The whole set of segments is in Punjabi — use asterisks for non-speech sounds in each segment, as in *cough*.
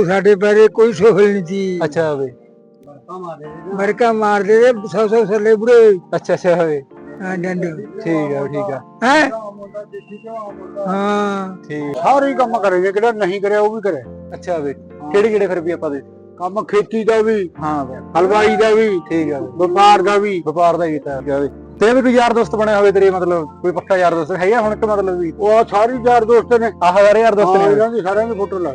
ਉਹ ਸਾਡੇ ਬਾਰੇ ਕੋਈ ਸੋਹਲ ਨਹੀਂ ਸੀ। ਅੱਛਾ ਵੇ ਮਰਕਾ ਮਾਰਦੇ ਦੇ ਸੌ ਸੌ ਸੱਲੇ ਬੁੜੇ। ਅੱਛਾ ਅੱਛਾ ਵੇ ਹਾਂ ਡੰਡ। ਠੀਕ ਆ ਠੀਕ ਆ। ਹੈ? ਹਾਂ। ਠੀਕ। ਸਾਰੇ ਕੰਮ ਕਰੇ ਕਿਹੜਾ ਨਹੀਂ ਕਰਿਆ ਉਹ ਵੀ ਕਰੇ। ਅੱਛਾ ਵੇ ਕਿਹੜੇ ਕਿਹੜੇ ਫਿਰ ਵੀ ਆਪਾਂ ਦੇ? ਕੰਮ ਖੇਤੀ ਦਾ ਵੀ ਹਾਂ। ਹਲਵਾਈ ਦਾ ਵੀ ਠੀਕ ਆ। ਵਪਾਰ ਦਾ ਵੀ। ਵਪਾਰ ਦਾ ਕੀਤਾ ਗਿਆ ਤੇ ਵੀ ਕੋਈ ਯਾਰ ਦੋਸਤ ਬਣਿਆ ਹੋਵੇ ਤੇਰੇ ਮਤਲਬ ਕੋਈ ਪੱਕਾ ਯਾਰ ਦੋਸਤ ਹੈਗਾ ਹੁਣ ਕਿ ਮਤਲਬ ਵੀ? ਉਹ ਆਹ ਸਾਰੇ ਯਾਰ ਦੋਸਤ ਨੇ। ਆਹ ਯਾਰ ਯਾਰ ਦੋਸਤ ਹਾਂ, ਨੇ ਇਹਨਾਂ ਦੀ ਸਾਰਿਆਂ ਦੀ ਫੋਟੋ ਲਾ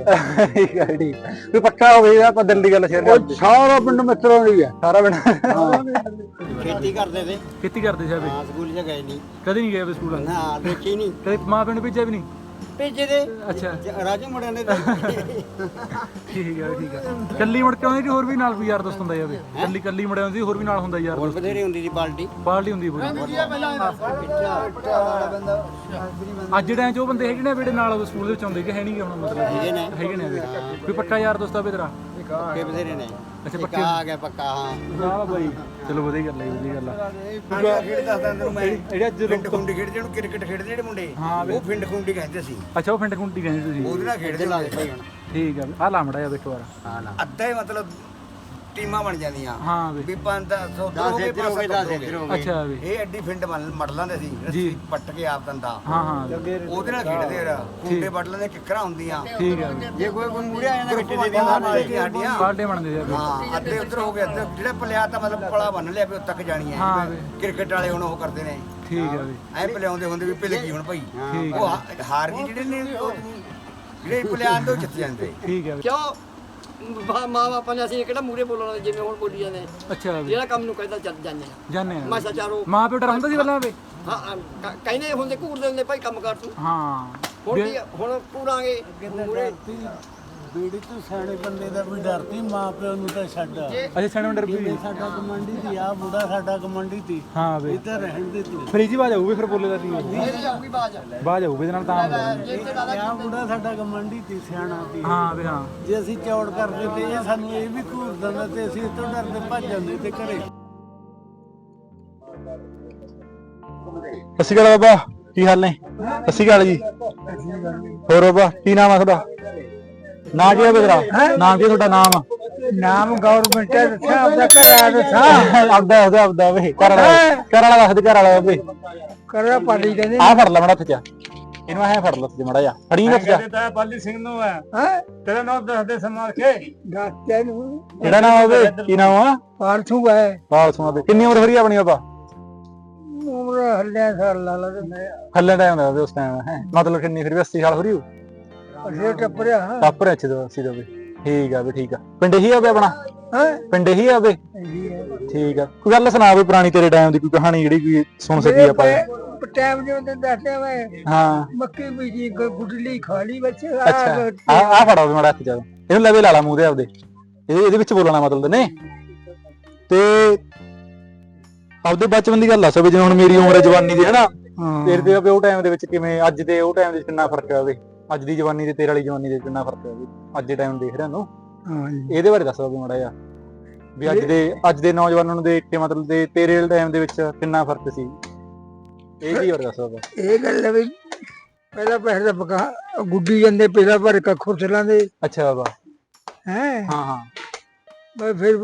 ਠੀਕ ਆ ਠੀਕ। ਕੋਈ ਪੱਕਾ ਹੋਵੇ ਆਪਾਂ ਦਿਲ ਦੀ ਗੱਲ ਸ਼ੇਅਰ ਉਹ ਕਰਦੇ। ਸਾਰਾ ਪਿੰਡ ਮਿੱਤਰਾਂ ਦੀ ਹੈ ਸਾਰਾ ਬਣਾ ਖੇਤੀ ਕਰਦੇ ਤੇ ਖੇਤੀ ਕਰਦੇ ਸੀ ਹਾਂ ਸਕੂਲ 'ਚ ਗਏ ਨਹੀਂ। ਕਦੇ ਨਹੀਂ ਗਏ ਸਕੂਲ? ਨਾ ਦੇਖੀ ਨਹੀਂ। ਕਦੇ ਮਾਂ ਨੇ ਭੇਜਿਆ ਵੀ ਨਹੀਂ? ਭੇਜੇ ਦੇ। ਅੱਛਾ। ਰਾਜੂ ਮੁੰਡਿਆਂ ਨੇ ਠੀਕ ਆ ਠੀਕ ਆ ਕੱਲੀ ਮੁੜ ਕੇ ਆਉਂਦੀ ਕਿ ਹੋਰ ਵੀ ਨਾਲ ਕੋਈ ਯਾਰ ਦੋਸਤ ਹੁੰਦਾ ਜਾਵੇ ਕੱਲੀ ਕੱਲੀ ਮੁੜ ਆਉਂਦੀ ਹੋਰ ਵੀ ਨਾਲ ਹੁੰਦਾ ਯਾਰ ਹੋਰ ਬਥੇਰੀ ਹੁੰਦੀ ਸੀ ਪਾਰਟੀ। ਪਾਰਟੀ ਹੁੰਦੀ ਪੂਰੀ ਅੱਜ ਦੇ ਟਾਈਮ 'ਚ ਉਹ ਬੰਦੇ ਹੈਗੇ ਨੇ ਜਿਹੜੇ ਨਾਲ ਸਕੂਲ ਦੇ ਵਿੱਚ ਆਉਂਦੇ ਕਿ ਹੈ ਨਹੀਂ ਗੇ ਹੁਣ ਮਤਲਬ? ਹੈਗੇ ਨੇ। ਹੈਗੇ ਨੇ ਕੋਈ ਪੱਕਾ ਯਾਰ ਦੋਸਤ ਆਵੇ ਤੇਰਾ? ਪੱਕੇ ਬਥੇਰੇ ਨੇ। ਅੱਛਾ, ਪੱਕੇ। ਆ ਗਿਆ ਪੱਕਾ ਹਾਂ। ਵਾਹ ਬਾਈ। ਚਲੋ ਵਧੀਆ ਗੱਲ ਹੈ ਵਧੀਆ ਗੱਲ ਆ। ਖੇਡ ਦੱਸਦਾ ਤੈਨੂੰ ਮੈਂ। ਜਿਹੜੇ ਪਿੰਡ ਖੁੰਡੀ ਖੇਡਦੇ ਜਿਹਨੂੰ ਕ੍ਰਿਕਟ ਖੇਡਦੇ ਜਿਹੜੇ ਮੁੰਡੇ? ਹਾਂ ਉਹ ਪਿੰਡ ਖੁੰਡੀ ਕਹਿੰਦੇ ਸੀ। ਅੱਛਾ ਉਹ ਫਿੰਟ ਖੁੰਟੀ ਕਹਿੰਦੇ ਤੁਸੀਂ? ਉਹਦੇ ਨਾਲ ਖੇਡਦੇ ਹੁੰਦੇ ਸੀ। ਹੁਣ ਠੀਕ ਆ। ਆ ਲਾਮੜਾ ਜਾ ਬੈਠੋ ਵਾਰਾ ਹਾਂ ਨਾ ਅੱਧਾ ਹੀ ਮਤਲਬ ਟੀਮਾਂ ਬਣ ਜਾਂਦੀਆਂ। ਹਾਂ ਵੇ। ਵੀ ਪੰਜ ਦਾ ਸੌਦਾ ਹੋ ਗਏ ਪਾਸ ਹੋ ਗਏ ਅੱਛਾ ਵੇ। ਇਹ ਐਡੀ ਫਿੰਡ ਮੜ ਮੜ ਲਾਂਦੇ ਸੀ ਰੱਸੀ ਪੱਟ ਕੇ ਆਪ ਦੰਦਾ। ਹਾਂ ਹਾਂ। ਉਹਦੇ ਨਾਲ ਖੇਡਦੇ ਰ ਖੁੰਡੇ ਵੱਢ ਲੈਂਦੇ ਕਿੱਕਰਾਂ ਹੁੰਦੀਆਂ। ਠੀਕ ਜੇ ਕੋਈ ਕੋਈ ਮੂਰੇ ਆ ਜਾਂਦਾ ਵਿੱਚ ਦੇ ਦੀਆਂ ਪਾਰਟੇ ਬਣਦੇ ਆ ਹਾਂ ਅੱਧੇ ਉੱਧਰ ਹੋ ਗਏ ਅੱਧੇ ਜਿਹੜੇ ਪਲਿਆ ਤਾਂ ਮਤਲਬ ਪਲਾ ਬੰਨ ਲਿਆ ਵੀ ਉੱਥੇ ਤੱਕ ਜਾਣੀ ਹੈ। ਹਾਂ ਕ੍ਰਿਕਟ ਵਾਲੇ ਹੁਣ ਉਹ ਕਰਦੇ ਨੇ। ਠੀਕ ਆ ਵੇ। ਐ ਪਲਿਆਉਂਦੇ ਹੁੰਦੇ ਵੀ ਪਿਲ ਗਈ ਹੁਣ ਭਾਈ। ਉਹ ਹਾ- ਹਾਰ ਗਏ ਜਿਹੜੇ ਨੇ ਉਹ ਜਿਹੜੇ ਪਲਿਆਣ ਤੋਂ ਜਿੱਤ ਜਾਂਦੇ। ਠੀਕ ਵੇ। ਕਿਉਂ? ਮਾਂ ਬਾਪਾਂ ਨੇ ਅਸੀਂ ਕਿਹੜਾ ਮੂਰੇ ਬੋਲਣਾ ਜਿਵੇਂ ਹੁਣ ਬੋਲੀ ਜਾਂਦੇ ਆ। ਅੱਛਾ ਵੇ ਜਿਹੜਾ ਕੰਮ ਨੂੰ ਕਹਿੰਦਾ ਚੱਲ ਜਾਂਦੇ ਆ। ਜਾਣੇ ਆ। ਮੈਂ ਚਾਰੋ। ਮਾਂ ਪਿਓ ਡਰ ਹੁੰਦਾ ਸੀ ਪਹਿਲਾਂ ਵੇ? ਹਾਂ ਹਾਂ, ਕ- ਕਹਿੰਦੇ ਹੁੰਦੇ ਘੂਰਦੇ ਹੁੰਦੇ ਭਾਈ ਕੰਮ ਕਰ ਤੂੰ। ਹਾਂ। ਹੁਣ ਕੀ ਆ, ਹੁਣ ਘੂਰਾਂਗੇ। ਮੂਰੇ ਬੀੜੀ ਤੋਂ ਸਿਆਣੇ ਬੰਦੇ ਦਾ ਵੀ ਡਰਦੀ ਮਾਂ ਪਿਓ ਨੂੰ ਤਾਂ ਛੱਡ। ਅੱਛਾ ਛਣ ਡਰ ਵੀ ਸਾਡਾ ਕਮਾਂਡੀ ਸੀ ਆ ਮੁੰਡਾ ਸਾਡਾ ਕਮਾਂਡੀ ਸੀ ਹਾਂ ਵੇ ਇੱਧਰ ਰਹਿਣ ਦੇ ਤੂੰ। ਫ੍ਰਿਜ ਬਾਜ ਆਊਗੀ ਫਿਰ ਬੋਲੇ ਦਾ ਨਹੀਂ ਇਹਦੀ ਜਾਊਗੀ ਬਾਜ ਬਾਜ ਆਊਗੀ ਇਹਦੇ ਨਾਲ ਤਾਂ ਆ ਮੁੰਡਾ ਸਾਡਾ ਕਮਾਂਡੀ ਸੀ ਸਿਆਣਾ ਸੀ। ਹਾਂ ਵੇ ਹਾਂ। ਜੇ ਅਸੀਂ ਚੌੜ ਕਰਦੇ ਤੇ ਇਹ ਸਾਨੂੰ ਇਹ ਵੀ ਘੂਰ ਦਿੰਦਾ ਤੇ ਅਸੀਂ ਇੱਥੋਂ ਡਰਦੇ ਭੱਜ ਜਾਂਦੇ ਤੇ ਘਰੇ। ਸਤਿ ਸ਼੍ਰੀ ਅਕਾਲ ਬਾਬਾ ਕੀ ਹਾਲ ਨੇ? ਸਤਿ ਸ਼੍ਰੀ ਅਕਾਲ ਜੀ। ਹੋਰ ਬਾਬਾ ਕੀ ਨਾਮ ਆ ਤੁਹਾਡਾ? ਨਾਂ ਕੀ ਹੈ? ਬੇਦਰਾ ਨਾਮ ਕੀ ਹੈ ਤੁਹਾਡਾ ਨਾਮ? ਨਾਮ ਗਵਰਨਮੈਂਟ ਹੈ ਦੱਸਿਆ ਆਪਦਾ ਘਰ ਆ ਦੱਸਾਂ। ਆਪਦਾ ਆਪਦਾ ਆਪਦਾ ਵੇ ਘਰ ਵਾਲਾ ਘਰ ਵਾਲਾ ਦੱਸ ਦੇ ਘਰ ਵਾਲਾ ਵੇ ਕਰਾ ਪਾਲੀ ਕਹਿੰਦੇ ਆ ਫੜ ਲੈ ਮੜਾ ਥੱਚਾ ਇਹਨੂੰ ਐ ਫੜ ਲੈ ਮੜਾ ਜਾ ਫੜੀ ਨਾ ਥੱਚਾ ਤਾਂ ਬਾਲੀ ਸਿੰਘ ਨੂੰ ਹੈ। ਹਾਂ? ਤੇਰਾ ਨਾਮ ਦੱਸਦੇ ਸਮਾਰ ਕੇ। ਦੱਸਿਆ ਨੂੰ ਕਿਹੜਾ ਨਾਮ ਆ ਵੇ ਕੀ ਨਾਮ ਆ? ਪਾਰਥੂ ਹੈ। ਸੁਣਾ ਦੇ ਕਿੰਨੀ ਉਮਰ ਹੋਰੀ ਆਪਣੀ ਬਾਬਾ ਉਮਰ ਹੱਲਿਆ ਸਾਲ ਲਾ ਲਾ ਤੇ ਹੱਲੇ ਟਾਈਮ ਦਾ ਵੇ ਉਸ ਟਾਈਮ ਹੈ। ਮਤਲਬ ਕਿੰਨੀ ਫਿਰ ਵੀ 80 ਸਾਲ ਹੋ ਰਹੀ ਹੋ ਅਸੇ ਟੱਪਰਿਆ ਹਾਂ। ਟੱਪਰ ਅੱਛੇ ਦੋ 80 ਦਾ ਵੇ ਠੀਕ ਆ ਵੇ ਠੀਕ ਆ। ਪਿੰਡ ਹੀ ਆ ਵੇ ਆਪਣਾ? ਹਾਂ? ਪਿੰਡ ਹੀ ਆ ਵੇ ਠੀਕ ਆ। ਕੋਈ ਗੱਲ ਸੁਣਾ ਵੀ ਪੁਰਾਣੀ ਤੇਰੇ ਟਾਈਮ ਦੀ ਕੋਈ ਕਹਾਣੀ ਜਿਹੜੀ ਕੋਈ ਸੁਣ ਸਕੀਏ ਆਪਾਂ? ਟਾਈਮ ਜਿਉਂ ਤੇ ਦੱਸਿਆ ਮੈਂ ਹਾਂ। ਮੱਕੀ ਬੀਜੀ ਗ- ਗੁੱਡਲੀ ਖਾ ਲਈ ਬੱਚੇ ਅੱਛਾ। ਆ ਆ ਫੜਾ ਵੇ ਮੜਾ ਹੱਥ ਜਾ। ਇਹਨੂੰ ਲਵੇ ਲਾ ਲਾ ਮੂੰਹ ਦੇ ਆਪਦੇ। ਇਹਦੇ ਇਹਦੇ ਵਿੱਚ ਬੋਲਣਾ ਮਤਲਬ ਨੇ ਤੇ ਆਪਦੇ ਬਚਪਨ ਦੀ ਗੱਲ ਦੱਸੋ ਵੀ ਜਿਵੇਂ ਹੁਣ ਮੇਰੀ ਉਮਰ ਹੈ ਜਵਾਨੀ ਦੀ ਹੈਨਾ ਤੇਰੇ ਤੇ ਆਪੇ ਉਹ ਟਾਈਮ ਦੇ ਵਿੱਚ ਕਿਵੇਂ ਅੱਜ ਦੇ ਉਹ ਟਾਈਮ ਦੇ ਵਿੱਚ ਕਿੰਨਾ ਫ਼ਰਕ ਹੈ ਵੇ ਅੱਜ ਦੀ ਜਵਾਨੀ ਤੇ ਤੇਰੇ ਵਾਲੀ ਜਵਾਨੀ ਦੇ ਕਿੰਨਾ ਫ਼ਰਕ ਹੈ ਵੇ ਅੱਜ ਦੇ ਟਾਈਮ ਦੇਖ ਰਿਹਾ ਨੂੰ? ਹਾਂ ਇਹਦੇ ਬਾਰੇ ਦੱਸੋ ਵੀ ਮੜਾ ਜਾ ਵੀ ਅੱਜ ਦੇ ਅੱਜ ਦੇ ਨੌਜਵਾਨਾਂ ਨੂੰ ਦੇਖ ਕੇ ਮਤਲਬ ਦੇ ਤੇਰੇ ਵਾਲੇ ਟਾਈਮ ਦੇ ਵਿੱਚ ਕਿੰਨਾ ਫ਼ਰਕ ਸੀ? ਇਹ ਕੀ ਹੋਰ ਦੱਸੋ ਇਹ ਗੱਲ ਹੈ ਵੀ ਪਹਿਲਾਂ ਪਹਿਲਾਂ ਪਕਾ ਗੁੱਡੀ ਜਾਂਦੇ ਪਹਿਲਾਂ ਭਰ ਕੇ ਖੁਰਸਲਾਂ ਦੇ ਅੱਛਾ ਬਾਬਾ। ਹੈ? ਹਾਂ ਹਾਂ। ਬਸ ਫਿਰ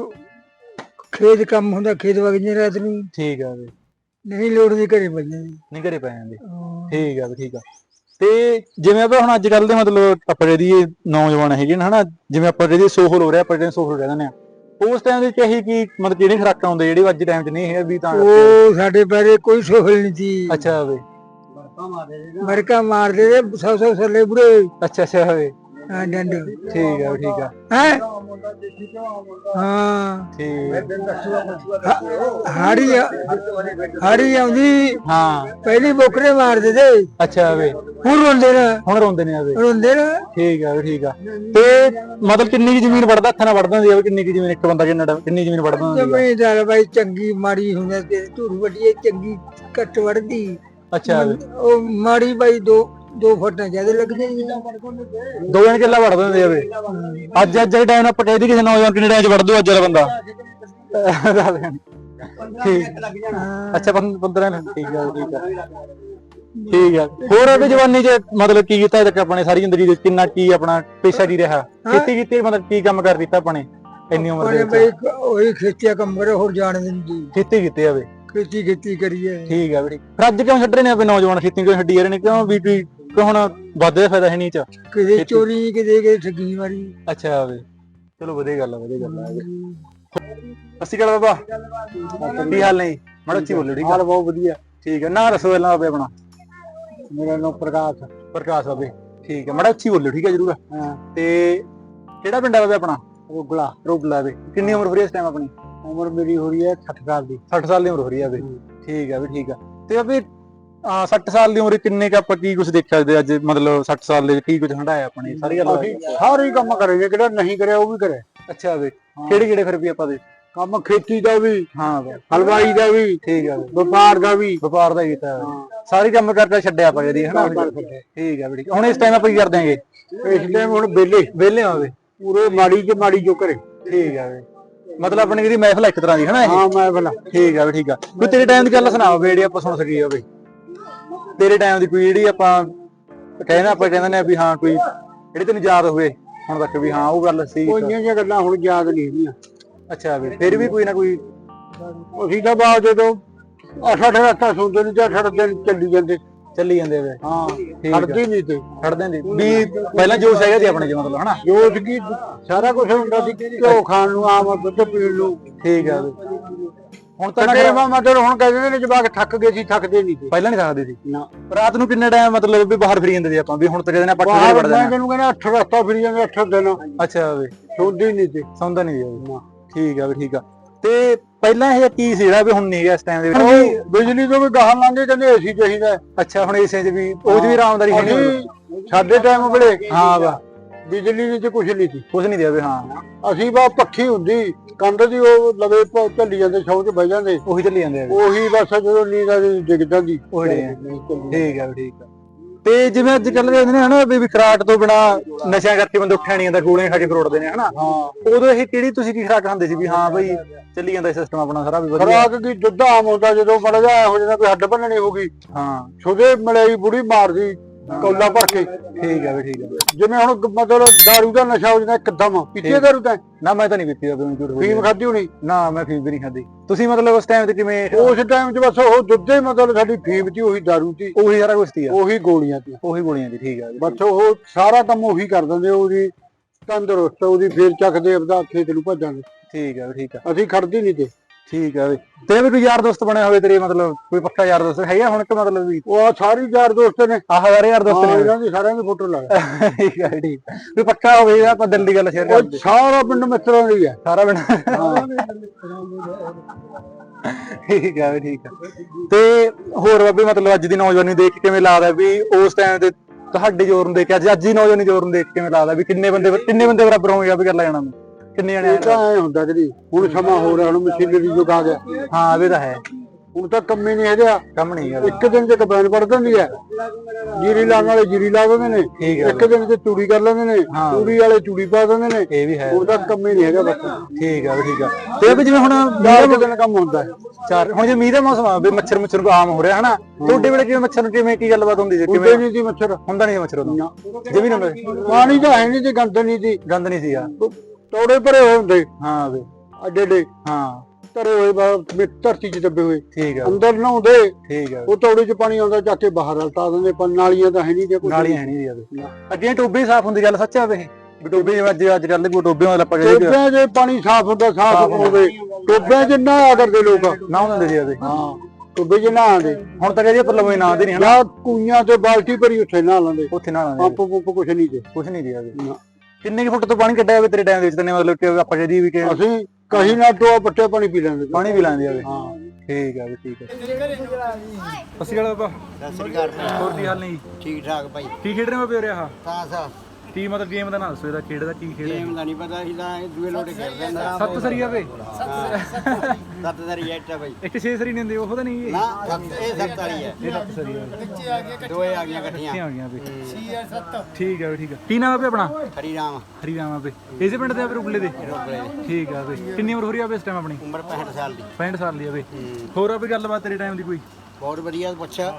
ਖੇਤ ਕੰਮ ਹੁੰਦਾ ਖੇਤ ਵਗ ਜੇ ਰਾਤ ਨੂੰ। ਠੀਕ ਆ ਵੀ ਨਹੀਂ ਲੋੜ ਦੀ ਘਰੇ ਪਈਆਂ ਨਹੀਂ ਘਰੇ ਪੈ ਜਾਂਦੇ। ਠੀਕ ਆ ਠੀਕ ਆ। ਤੇ ਜਿਵੇਂ ਆਪਾਂ ਹੁਣ ਅੱਜ ਕੱਲ ਦੇ ਮਤਲਬ ਆਪਾਂ ਜਿਹੜੀ ਇਹ ਨੌਜਵਾਨ ਹੈਗੇ ਨੇ ਹਨਾ ਜਿਵੇਂ ਆਪਾਂ ਜਿਹੜੀ ਸੋਹਲ ਹੋ ਰਿਹਾ ਆਪਾਂ ਜਿਹੜੇ ਸੋਹਲ ਰਹਿ ਜਾਂਦੇ ਆ ਉਸ ਟਾਈਮ ਦੇ ਚਾਹੀ ਕੀ ਮਤਲਬ ਕਿਹੜੀ ਖਰਾਕਾਂ ਹੁੰਦੇ ਜਿਹੜੇ ਅੱਜ ਟਾਈਮ 'ਚ ਨਹੀਂ ਹੈ ਵੀ ਤਾਂ ਉਹ ਸਾਡੇ ਬਾਰੇ ਕੋਈ ਸੋਹਲ ਨਹੀਂ ਸੀ ਅੱਛਾ ਵੀ। ਮਰਕਾ ਮਾਰਦੇ ਦੇ ਸੌ ਸੌ ਸੱਲੇ ਬੁੜੇ। ਅੱਛਾ ਅੱਛਾ ਵੀ। ਹਾਂ ਡੰਡ। ਠੀਕ ਆ ਠੀਕ ਆ। ਹੈ? ਹਾਂ। ਠੀਕ ਹਾੜੀ ਹਾੜੀ ਆਉਂਦੀ। ਹਾਂ। ਪਹਿਲੀ ਬੋਕਰੇ ਮਾਰਦੇ ਤੇ। ਅੱਛਾ ਵੀ। ਹੁਣ ਰੋਂਦੇ ਨੇ। ਹੁਣ ਰੋਂਦੇ ਨੇ ਆਵੇ ਰੋਂਦੇ ਨੇ। ਠੀਕ ਆ ਵੀ ਠੀਕ ਆ। ਤੇ ਮਤਲਬ ਕਿੰਨੀ ਕੀ ਜ਼ਮੀਨ ਵੜਦਾ ਹੱਥਾਂ ਨਾਲ ਵੜਦਾ ਹੁੰਦੀ ਆ ਕਿੰਨੀ ਕੀ ਜ਼ਮੀਨ ਇੱਕ ਬੰਦਾ ਕਿੰਨਾ ਕਿੰਨੀ ਜ਼ਮੀਨ ਵੜਦਾ ਹੁੰਦੀ ਆ? ਜ਼ਮੀਨਦਾਰ ਬਾਈ ਚੰਗੀ ਮਾੜੀ ਹੁੰਦਾ ਤੇ ਧੂੜ ਵੱਡੀ ਚੰਗੀ ਕੱਟ ਵੜਦੀ ਅੱਛਾ ਉਹ ਮਾੜੀ ਬਾਈ ਦੋ ਦੋ ਫੁੱਟਾਂ ਜ਼ਿਆਦਾ ਲੱਗ ਜਾਂਦੀਆਂ ਦੋ ਜਣ ਕਿੱਲਾ ਵੜਦਾ ਹੁੰਦੇ ਆ ਵੀ। ਅੱਜ ਅੱਜ ਦੇ ਟਾਈਮ ਨਾਲ ਆਪਾਂ ਕਹਿੰਦੇ ਕਿਸੇ ਨੌਜਵਾਨ ਕਿੰਨੇ ਟਾਈਮ ਚ ਵੜ ਦੂ ਅੱਜ ਵਾਲਾ ਬੰਦਾ। ਅੱਛਾ 15 ਠੀਕ ਆ ਠੀਕ ਆ। ਠੀਕ ਆ। ਹੋਰ ਆਪਣੀ ਜਵਾਨੀ 'ਚ ਮਤਲਬ ਕੀ ਕੀਤਾ ਤੱਕ ਆਪਣੇ ਸਾਰੀ ਜ਼ਿੰਦਗੀ ਦੇ ਕਿੰਨਾ ਕੀ ਆਪਣਾ ਪੇਸ਼ਾ ਕੀ ਰਿਹਾ? ਖੇਤੀ ਕੀਤੀ ਮਤਲਬ ਕੀ ਕੰਮ ਕਰ ਦਿੱਤਾ ਆਪਣੇ? ਇੰਨੀ ਉਮਰ ਦੇ ਵਿੱਚ। ਉਹੀ ਖੇਤੀਆ ਕੰਮ ਕਰੇ ਹੋਰ ਜਾਣ ਦਿੰਦੀ। ਖੇਤੀ ਕੀਤੀ ਆਵੇ ਖੇਤੀ ਖੇਤੀ ਕਰੀਏ। ਠੀਕ ਆ ਠੀਕ। ਫਿਰ ਅੱਜ ਕਿਉਂ ਛੱਡ ਰਹੇ ਨੇ ਆਪੇ ਨੌਜਵਾਨ? ਖੇਤੀ ਕਿਉਂ ਛੱਡੀ ਜਾ ਰਹੇ ਨੇ? ਕਿਉਂ ਵੀ ਕਿਉਂ ਹੁਣ ਵਾਧੇ ਦਾ ਫਾਇਦਾ ਹੈ ਨਹੀਂ ਚ? ਕਿਤੇ ਚੋਰੀ ਕਿਤੇ ਕਿਤੇ ਠੱਗੀ ਮਾਰੀ। ਅੱਛਾ ਆਵੇ। ਚਲੋ ਵਧੀਆ ਗੱਲ ਆ ਵਧੀਆ ਗੱਲ ਆ ਸ਼੍ਰੀ ਅਕਾਲ ਬਾਬਾ। ਕੀ ਹਾਲ ਨੇ ਮੜਾ ਉੱਚੀ ਬੋਲੋ ਠੀਕ ਹਾਲ ਬਹੁਤ ਵਧੀਆ। ਠੀਕ ਹੈ ਨਾ ਦੱਸੋ ਪਹਿਲਾਂ ਆਪੇ ਆਪਣਾ। ਮੇਰਾ ਨਾਮ ਪ੍ਰਕਾਸ਼ ਪ੍ਰਕਾਸ਼ ਬਾਬੇ। ਠੀਕ ਹੈ ਮੜਾ ਉੱਚੀ ਬੋਲੋ ਠੀਕ ਹੈ ਜਰੂਰ। ਹਾਂ। ਤੇ ਕਿਹੜਾ ਪਿੰਡ ਆ ਬਾਬੇ ਆਪਣਾ? ਰੁਗਲਾ। ਰੋਗਲਾ ਵੇ। ਕਿੰਨੀ ਉਮਰ ਹੋ ਰਹੀ ਹੈ ਇਸ ਟਾਈਮ ਆਪਣੀ? ਉਮਰ ਮੇਰੀ ਹੋ ਰਹੀ ਹੈ 60 ਸਾਲ ਦੀ। 60 ਸਾਲ ਦੀ ਉਮਰ ਹੋ ਰਹੀ ਹੈ। ਵੇ ਠੀਕ ਹੈ ਵੀ ਠੀਕ ਆ। ਤੇ ਬਾਬੇ 60 ਸਾਲ ਦੀ ਉਮਰ ਕਿੰਨੇ ਕ ਆਪਾਂ ਕੀ ਕੁਝ ਦੇਖਿਆ ਤੇ ਅੱਜ ਮਤਲਬ 60 ਸਾਲ ਦੇ ਕੀ ਕੁਝ ਹੰਡਾਇਆ ਆਪਣੇ ਸਾਰੀ ਗੱਲ ਸਾਰੇ ਹੀ ਕੰਮ ਕਰਾਂਗੇ ਕਿਹੜਾ ਨਹੀਂ ਕਰਿਆ ਉਹ ਵੀ ਕਰੇ। ਅੱਛਾ ਵੇ। ਕਿਹੜੇ ਕਿਹੜੇ ਫਿਰ ਵੀ ਆਪਾਂ ਦੇ? ਕੰਮ ਖੇਤੀ ਦਾ ਵੀ ਹਾਂ ਹਲਵਾਈ ਦਾ ਵੀ ਠੀਕ ਆ ਵਪਾਰ ਦਾ ਵੀ। ਵਪਾਰ ਦਾ ਵੇ। ਸਾਰੀ ਕੰਮ ਕਰਦਾ ਛੱਡਿਆ ਆਪਾਂ ਜਦੀ ਹਨਾ? ਠੀਕ ਆ ਆ। ਹੁਣ ਇਸ ਟਾਈਮ ਆਪਾਂ ਕੀ ਕਰ ਦਿਆਂਗੇ ਇਸ ਟਾਈਮ ਹੁਣ ਬੇਲੇ ਵਿਹਲੇ ਆਵੇ ਪੂਰੇ ਮਾੜੀ ਚ ਮਾੜੀ ਜੋ ਕਰੇ। ਠੀਕ ਆ ਵੇ। ਮਤਲਬ ਆਪਣੀ ਜਿਹੜੀ ਮਹਿਫਲ ਇੱਕ ਤਰ੍ਹਾਂ ਦੀ ਹਨਾ ਇਹ? ਹਾਂ ਮੈਂ ਭਲਾ ਠੀਕ ਆ ਵੀ ਠੀਕ ਆ। ਕੋਈ ਤੇਰੇ ਟਾਈਮ ਦੀ ਗੱਲ ਸੁਣਾ ਵੇ ਜਿਹੜੀ ਆਪਾਂ ਸੁਣ ਸਕੀਏ ਹੋਵੇ ਤੇਰੇ ਟਾਈਮ ਦੀ ਕੋਈ ਜਿਹੜੀ ਆਪਾਂ ਕਹਿੰਦੇ ਆਪਾਂ ਕਹਿੰਦੇ ਨੇ ਵੀ ਹਾਂ ਕੋਈ ਜਿਹੜੀ ਤੈਨੂੰ ਯਾਦ ਹੋਵੇ ਹੁਣ ਤੱਕ ਵੀ ਹਾਂ ਉਹ ਗੱਲ ਸੀ ਕੋਈ ਜਿਹੀਆਂ ਗੱਲਾਂ ਹੁਣ ਯਾਦ ਨਹੀਂ ਹੁੰਦੀਆਂ ਅੱਛਾ ਵੀ ਫਿਰ ਵੀ ਕੋਈ ਨਾ ਕੋਈ ਅਸੀਂ ਤਾਂ ਬਾਅਦ ਜਦੋਂ ਅੱਠ ਅੱਠ ਰਾਤਾਂ ਸੌਂਦੇ ਨਹੀਂ ਤੇ ਅੱਠ ਅੱਠ ਦਿਨ ਚੱਲੀ ਜਾਂਦੇ। ਚੱਲੀ ਜਾਂਦੇ ਵੇ। ਹਾਂ। ਖੜਦੇ ਨਹੀਂ ਤੇ। ਖੜਦੇ ਨੇ ਵੀ ਪਹਿਲਾਂ ਜੋਸ਼ ਹੈਗਾ ਸੀ ਆਪਣੇ ਚ ਮਤਲਬ ਹਨਾ? ਜੋਸ਼ ਕੀ? ਸਾਰਾ ਕੁਝ ਹੁੰਦਾ ਸੀ ਘਿਓ ਖਾਣ ਨੂੰ ਆਮ ਦੁੱਧ ਪੀਣ ਨੂੰ। ਠੀਕ ਆ। ਵੀ ਹੁਣ ਤਾਂ ਨਾ ਕਦੇ ਮਾ ਮਤਲਬ ਹੁਣ ਕਹਿੰਦੇ ਨੇ ਜਵਾਕ ਥੱਕ ਗਏ ਸੀ ਥੱਕਦੇ ਨਹੀਂ ਸੀ। ਪਹਿਲਾਂ ਨਹੀਂ ਸਕਦੇ ਸੀ। ਨਾ। ਰਾਤ ਨੂੰ ਕਿੰਨੇ ਟਾਈਮ ਮਤਲਬ ਵੀ ਬਾਹਰ ਫਿਰੀ ਜਾਂਦੇ ਸੀ ਆਪਾਂ ਵੀ ਹੁਣ ਤਾਂ ਕਹਿੰਦੇ ਨੇ ਆਪਾਂ ਬਾਹਰ ਵੜ ਮੈਂ ਜਾਣਾ ਤੈਨੂੰ ਕਹਿੰਦਾ ਅੱਠ ਰਸਤਾ ਫਿਰੀ ਜਾਂਦੇ ਅੱਠ ਦਿਨ। ਅੱਛਾ ਵੀ। ਸੌਂਦੇ ਨਹੀਂ ਸੀ। ਸੌਂਦਾ ਨਹੀਂ ਸੀ ਠੀਕ ਆ ਵੀ ਠੀਕ ਆ। ਤੇ ਪਹਿਲਾਂ ਇਹ ਕੀ ਸੀ ਜਿਹੜਾ ਵੀ ਹੁਣ ਨਹੀਂ ਗਿਆ ਇਸ ਟਾਈਮ ਦੇ ਵਿੱਚ? ਬਿਜਲੀ ਤੋਂ ਵੀ ਗਾਹਾਂ ਲੰਘੇ ਕਹਿੰਦੇ ਏਸੀ ਚਾਹੀਦਾ। ਅੱਛਾ ਹੁਣ ਇਸੇ ਚ ਵੀ ਉਹ ਚ ਵੀ ਆਰਾਮਦਾਰੀ ਹੈ ਸਾਡੇ ਟਾਈਮ ਵੇਲੇ ਹਾਂ ਵਾ ਬਿਜਲੀ ਦੀ ਤੇ ਕੁਝ ਨਹੀਂ ਸੀ। ਕੁਝ ਨਹੀਂ ਦਿਆ ਵੀ ਹਾਂ। ਅਸੀਂ ਬਾ ਪੱਖੀ ਹੁੰਦੀ ਕੰਧ ਦੀ ਉਹ ਲਵੇ ਪ- ਝੱਲੀ ਜਾਂਦੇ ਸ਼ੌਂਚ ਬਹਿ ਜਾਂਦੇ। ਉਹੀ ਚੱਲੀ ਜਾਂਦੇ ਆ ਵੀ। ਉਹੀ ਬਸ ਜਦੋਂ ਨੀਂਦ ਆ ਜਾਂਦੀ ਡਿੱਗ ਜਾਂਦੀ। ਉਹ ਜਿਹੜੇ ਆ। ਠੀਕ ਆ ਵੀ ਠੀਕ ਆ। ਤੇ ਜਿਵੇਂ ਅੱਜ ਕੱਲ੍ਹ ਦੇ ਹੁੰਦੇ ਨੇ ਹਨਾ ਵੀ ਖਰਾਟ ਤੋਂ ਬਿਨਾ ਨਸ਼ਿਆਂ ਕਰਕੇ ਬੰਦੇ ਉੱਠਿਆ ਨਹੀਂ ਜਾਂਦਾ ਗੋਲੀਆਂ ਖਾ ਕੇ ਫਰੋੜਦੇ ਨੇ ਹਨਾ। ਹਾਂ। ਉਦੋਂ ਇਹ ਕਿਹੜੀ ਤੁਸੀਂ ਕੀ ਖਰਾਕ ਖਾਂਦੇ ਸੀ ਵੀ ਹਾਂ ਬਈ ਚੱਲੀ ਜਾਂਦਾ ਸਿਸਟਮ ਆਪਣਾ ਸਾਰਾ ਵੀ ਵਧੀਆ। ਖਰਾਕ ਦੀ ਦੁੱਧ ਆਮ ਹੁੰਦਾ ਜਦੋਂ ਮੜ ਜਾ ਹੋ ਜਾਂਦਾ ਕੋਈ ਹੱਡ ਭੰਨਣੀ ਹੋ ਗਈ ਹਾਂ। ਛੋਦੇ ਮਲਾਈ ਬੁੜੀ ਮਾਰਦੀ ਕੌਲਾ ਭਰ ਕੇ। ਠੀਕ ਆ ਵੀ ਠੀਕ ਆ ਜਿਵੇਂ ਹੁਣ ਗ- ਮਤਲਬ ਦਾਰੂ ਦਾ ਨਸ਼ਾ ਹੋ ਜਾਂਦਾ ਇੱਕਦਮ ਪੀਤੀ ਦਾਰੂ ਤਾਂ? ਨਾ ਮੈਂ ਤਾਂ ਨਹੀਂ ਪੀਤੀ ਨੂੰ ਝੂਠ। ਫੀਮ ਖਾਦੀ ਹੋਣੀ? ਨਾ ਮੈਂ ਫੀਮ ਵੀ ਨਹੀਂ ਖਾਦੀ ਤੁਸੀਂ ਮਤਲਬ ਉਸ ਟਾਈਮ ਤੇ ਕਿਵੇਂ ਉਸ ਟਾਈਮ 'ਚ ਬਸ ਉਹ ਦੁੱਧੇ ਮਤਲਬ ਸਾਡੀ ਫੀਮ 'ਚ ਉਹੀ ਦਾਰੂ ਸੀ। ਉਹੀ ਸਾਰਾ ਕੁਝ ਸੀ। ਉਹੀ ਗੋਲੀਆਂ ਸੀ। ਉਹੀ ਗੋਲੀਆਂ ਦੀ ਠੀਕ ਆ ਜੀ। ਬਸ ਉਹ ਸਾਰਾ ਕੰਮ ਉਹੀ ਕਰ ਦਿੰਦੇ ਉਹਦੀ ਤੰਦਰੁਸਤ ਉਹਦੀ ਫੇਰ ਚੱਕਦੇ ਆਪਦਾ ਖੇਤ ਨੂੰ ਭੱਜਾਂਗੇ। ਠੀਕ ਆ ਵੀ ਠੀਕ ਆ ਅਸੀਂ ਖੜਦੇ ਨਹੀਂ ਤੇ। ਠੀਕ ਆ ਵੀ। ਤੇਰੇ ਵੀ ਕੋਈ ਯਾਰ ਦੋਸਤ ਬਣਿਆ ਹੋਵੇ ਤੇਰੇ ਮਤਲਬ ਕੋਈ ਪੱਕਾ ਯਾਰ ਦੋਸਤ ਹੈਗਾ ਹੁਣ ਕਿ ਮਤਲਬ ਵੀ? ਉਹ ਆ ਸਾਰੀ ਯਾਰ ਦੋਸਤ ਨੇ। ਆਹ ਯਾਰ ਯਾਰ ਦੋਸਤ ਹਾਂ, ਨੇ ਇਹਨਾਂ ਦੀ ਸਾਰਿਆਂ ਦੀ ਫੋਟੋ ਲਾ ਠੀਕ ਆ ਠੀਕ ਆ। ਵੀ ਪੱਕਾ ਹੋਵੇ ਆਪਾਂ ਦਿਲ ਦੀ ਗੱਲ ਸ਼ੇਅਰ ਕਰਦੇ। ਸਾਰਾ ਪਿੰਡ ਮਿੱਤਰਾਂ ਦੀ ਹੈ ਸਾਰਾ ਬਿਨ ਠੀਕ ਆ ਵੀ ਠੀਕ ਆ। ਤੇ ਹੋਰ ਬਾਬੇ ਮਤਲਬ ਅੱਜ ਦੀ ਨੌਜਵਾਨੀ ਦੇਖ ਕੇ ਕਿਵੇਂ ਲੱਗਦਾ ਵੀ ਉਸ ਟਾਈਮ ਤੇ ਤੁਹਾਡੇ ਜ਼ੋਰ ਨੂੰ ਦੇਖ ਕੇ ਅੱਜ ਅੱਜ ਦੀ ਨੌਜਵਾਨੀ ਜ਼ੋਰ ਨੂੰ ਦੇਖ ਕੇ ਕਿਵੇਂ ਲੱਗਦਾ ਵੀ ਕਿੰਨੇ ਬੰਦੇ ਕਿੰਨੇ ਬੰਦੇ ਬਰਾਬਰ ਹੋਣਗੇ ਵੀ ਕਰ ਲੈ ਜਾਣਾ ਮੈਂ ਕਿੰਨੇ ਜਣੇ ਇਹ ਤਾਂ ਐ ਹੁੰਦਾ ਕਦੀ ਹੁਣ ਸਮਾਂ ਹੋ ਰਿਹਾ ਹੁਣ ਮਸ਼ੀਨਰੀ ਯੁੱਗ ਆ ਗਿਆ। ਹਾਂ ਵੀ ਤਾਂ ਹੈ। ਹੁਣ ਤਾਂ ਕੰਮ ਹੀ ਨਹੀਂ ਹੈਗਾ। ਕੰਮ ਨਹੀਂ ਹੈਗਾ। ਇੱਕ ਦਿਨ ਚ ਕਬੈਨ ਪੜ ਦਿੰਦੀ ਹੈ। ਜੀਰੀ ਲਾਉਣ ਵਾਲੇ ਜੀਰੀ ਲਾ ਦਿੰਦੇ ਨੇ। ਠੀਕ ਹੈ। ਇੱਕ ਦਿਨ ਚ ਚੂੜੀ ਕਰ ਲੈਂਦੇ ਨੇ। ਹਾਂ। ਚੂੜੀ ਵਾਲੇ ਚੂੜੀ ਪਾ ਦਿੰਦੇ ਨੇ। ਇਹ ਵੀ ਹੈ। ਹੁਣ ਤਾਂ ਕੰਮ ਹੀ ਨਹੀਂ ਹੈਗਾ ਬਸ। ਠੀਕ ਆ ਵੀ ਠੀਕ ਆ। ਤੇ ਵੀ ਜਿਵੇਂ ਹੁਣ ਕੁ ਦਿਨ ਕੰਮ ਹੁੰਦਾ ਹੈ। ਚਾਰ ਹੁਣ ਜੇ ਮੀਂਹ ਦਾ ਮੌਸਮ ਆ ਵੀ ਮੱਛਰ ਮੁੱਛਰ ਆਮ ਹੋ ਰਿਹਾ ਹਨਾ? ਤੁਹਾਡੇ ਵੇਲੇ ਕਿਵੇਂ ਮੱਛਰ ਨੂੰ ਕਿਵੇਂ ਕੀ ਗੱਲਬਾਤ ਹੁੰਦੀ ਸੀ? ਕਿਵੇਂ ਨਹੀਂ ਸੀ ਮੱਛਰ। ਹੁੰਦਾ ਨਹੀਂ ਸੀ ਮੱਛਰ ਉਦੋਂ? ਹੁੰਦਾ ਸੀ। ਪਾਣੀ ਤਾਂ ਹੈ ਨਹੀਂ ਤੇ ਗੰਦ ਨਹੀਂ ਸੀ। ਗੰਦ ਨਹੀਂ ਸੀਗਾ। ਤੋੜੇ ਭਰੇ ਹੋਏ ਹੁੰਦੇ। ਹਾਂ ਵੀ ਅੱਡੇ ਡੇ ਹਾਂ। ਧਰੇ ਹੋਏ ਬਾ- ਮਿ- ਧਰਤੀ 'ਚ ਦੱਬੇ ਹੋਏ। ਠੀਕ ਆ। ਅੰਦਰ ਨਹਾਉਂਦੇ ਠੀਕ ਆ। ਉਹ ਤੋੜੇ 'ਚ ਪਾਣੀ ਆਉਂਦਾ ਚੱਕ ਕੇ ਬਾਹਰ ਹਲਤਾ ਦਿੰਦੇ। ਪਰ ਨਾਲੀਆਂ ਤਾਂ ਹੈ ਨਹੀਂ ਤੇ ਕੁਝ ਨਾਲੀਆਂ ਹੈ ਨਹੀਂ ਜੀ ਅੱਗੇ ਟੋਬੇ ਸਾਫ਼ ਹੁੰਦੀ ਗੱਲ ਸੱਚਾ ਵੇ। ਵੀ ਟੋਬੇ ਅੱਜ ਅੱਜ ਕੱਲ੍ਹ ਦੇ ਕੋਈ ਟੋਬੇ ਵਾਲਾ ਆਪਾਂ ਕਹਿੰਦੇ ਟੋਬਿਆਂ 'ਚ ਪਾਣੀ ਸਾਫ਼ ਹੁੰਦਾ ਸਾਫ਼ ਹੋਵੇ। ਟੋਬਿਆਂ 'ਚ ਨਹਾਇਆ ਕਰਦੇ ਲੋਕ ਨਾ ਹੁੰਦੇ ਸੀ ਆਦੇ ਹਾਂ ਟੋਬੇ 'ਚ ਨਹਾਉਂਦੇ ਹੁਣ ਤਾਂ ਕਹਿੰਦੇ ਆਪਾਂ ਲਵੇਂ ਨਾ ਦੇ ਨਹੀਂ ਹਨਾ? ਜਾਂ ਕੂਈਆਂ ਤੇ ਬਾਲਟੀ ਭਰੀ ਉੱਥੇ ਨਹਾ ਲੈਂਦੇ। ਉੱਥੇ ਨਾ ਲਾਉਂਦੇ ਪੰਪ ਪੰਪ ਕੁਛ ਨਹੀਂ ਤੇ ਕੁਝ ਨਹੀਂ ਦਿਆ ਨਾ। ਕਿੰਨੇ ਕੁ ਫੁੱਟ ਤੋਂ ਪਾਣੀ ਕੱਢਿਆ ਵੇ ਤੇਰੇ ਟਾਈਮ ਦੇ ਵਿੱਚ? ਤੈਨੇ ਮਤਲਬ ਕਿ ਆਪਾਂ ਕਹਦੀ ਵੀ ਕਿ ਅਸੀਂ ਕਹੀ ਨਾ ਟੋਆ ਪੱਟੇ ਪਾਣੀ ਪੀ ਲੈਂਦੇ ਤੇ। ਪਾਣੀ ਵੀ ਲਾਉਂਦੇ ਆਵੇ ਹਾਂ। ਠੀਕ ਆ ਵੀ ਠੀਕ ਆ। ਅਸੀਂ ਗੱਲ ਬਾਬਾ। ਸਤਿ ਸ੍ਰੀ ਅਕਾਲ। ਹੋਰ ਕੀ ਹਾਲ ਨਹੀਂ ਠੀਕ ਠਾਕ ਭਾਈ। ਕੀ ਖੇਡ ਰਹੇ ਹੋ ਪਿਓ ਰਿਹਾ ਤਾਂ ਸਾ ਕੀ ਮਤਲਬ ਗੇਮ ਦਾ ਨਾਮ ਦੱਸੋ ਇਹਦਾ ਖੇਡ ਦਾ ਕੀ ਖੇਡ ਹੈ? ਗੇਮ ਦਾ ਨਹੀਂ ਪਤਾ ਸੀ ਤਾਂ ਇਹ ਦੂਏ ਲੋਟੇ ਖੇਡਦੇ ਨੇ। ਸੱਤ ਸਰੀਆ ਵੇ। ਸੱਤ ਰਿਐਕਟ ਹੈ ਭਾਈ ਇੱਕ 6 ਸਰੀ ਨਹੀਂ ਹੁੰਦੇ ਉਹ ਤਾਂ ਨਹੀਂ ਇਹ। ਨਾ ਸੱਤ ਇਹ ਸੱਤ ਵਾਲੀ ਹੈ ਇਹ ਸੱਤ ਸਰੀਆ ਦੋਏ ਆ ਗਈਆਂ ਇਕੱਠੀਆਂ। ਆ ਗਈਆਂ ਵੇ। ਠੀਕ ਆ ਵੇ ਠੀਕ ਆ। ਕੀ ਨਾਮ ਹੈ ਵੇ ਆਪਣਾ? ਹਰੀ ਰਾਮ ਹਰੀ ਰਾਮ ਆ ਵੇ। ਇਸੇ ਪਿੰਡ ਦੇ ਆ ਵੇ ਰੁਗਲੇ ਦੇ। ਠੀਕ ਆ ਵੇ। ਕਿੰਨੀ ਉਮਰ ਹੋ ਰਹੀ ਆ ਵੇ ਇਸ ਟਾਈਮ ਆਪਣੀ? ਉਮਰ 65 ਸਾਲ ਦੀ। 65 ਸਾਲ ਦੀ ਆ ਵੇ। ਹੋਰ ਆ ਵੀ ਗੱਲਬਾਤ ਤੇਰੇ ਟਾਈਮ ਦੀ ਕੋਈ? ਬਹੁਤ ਵਧੀਆ ਪੁੱਛਿਆ।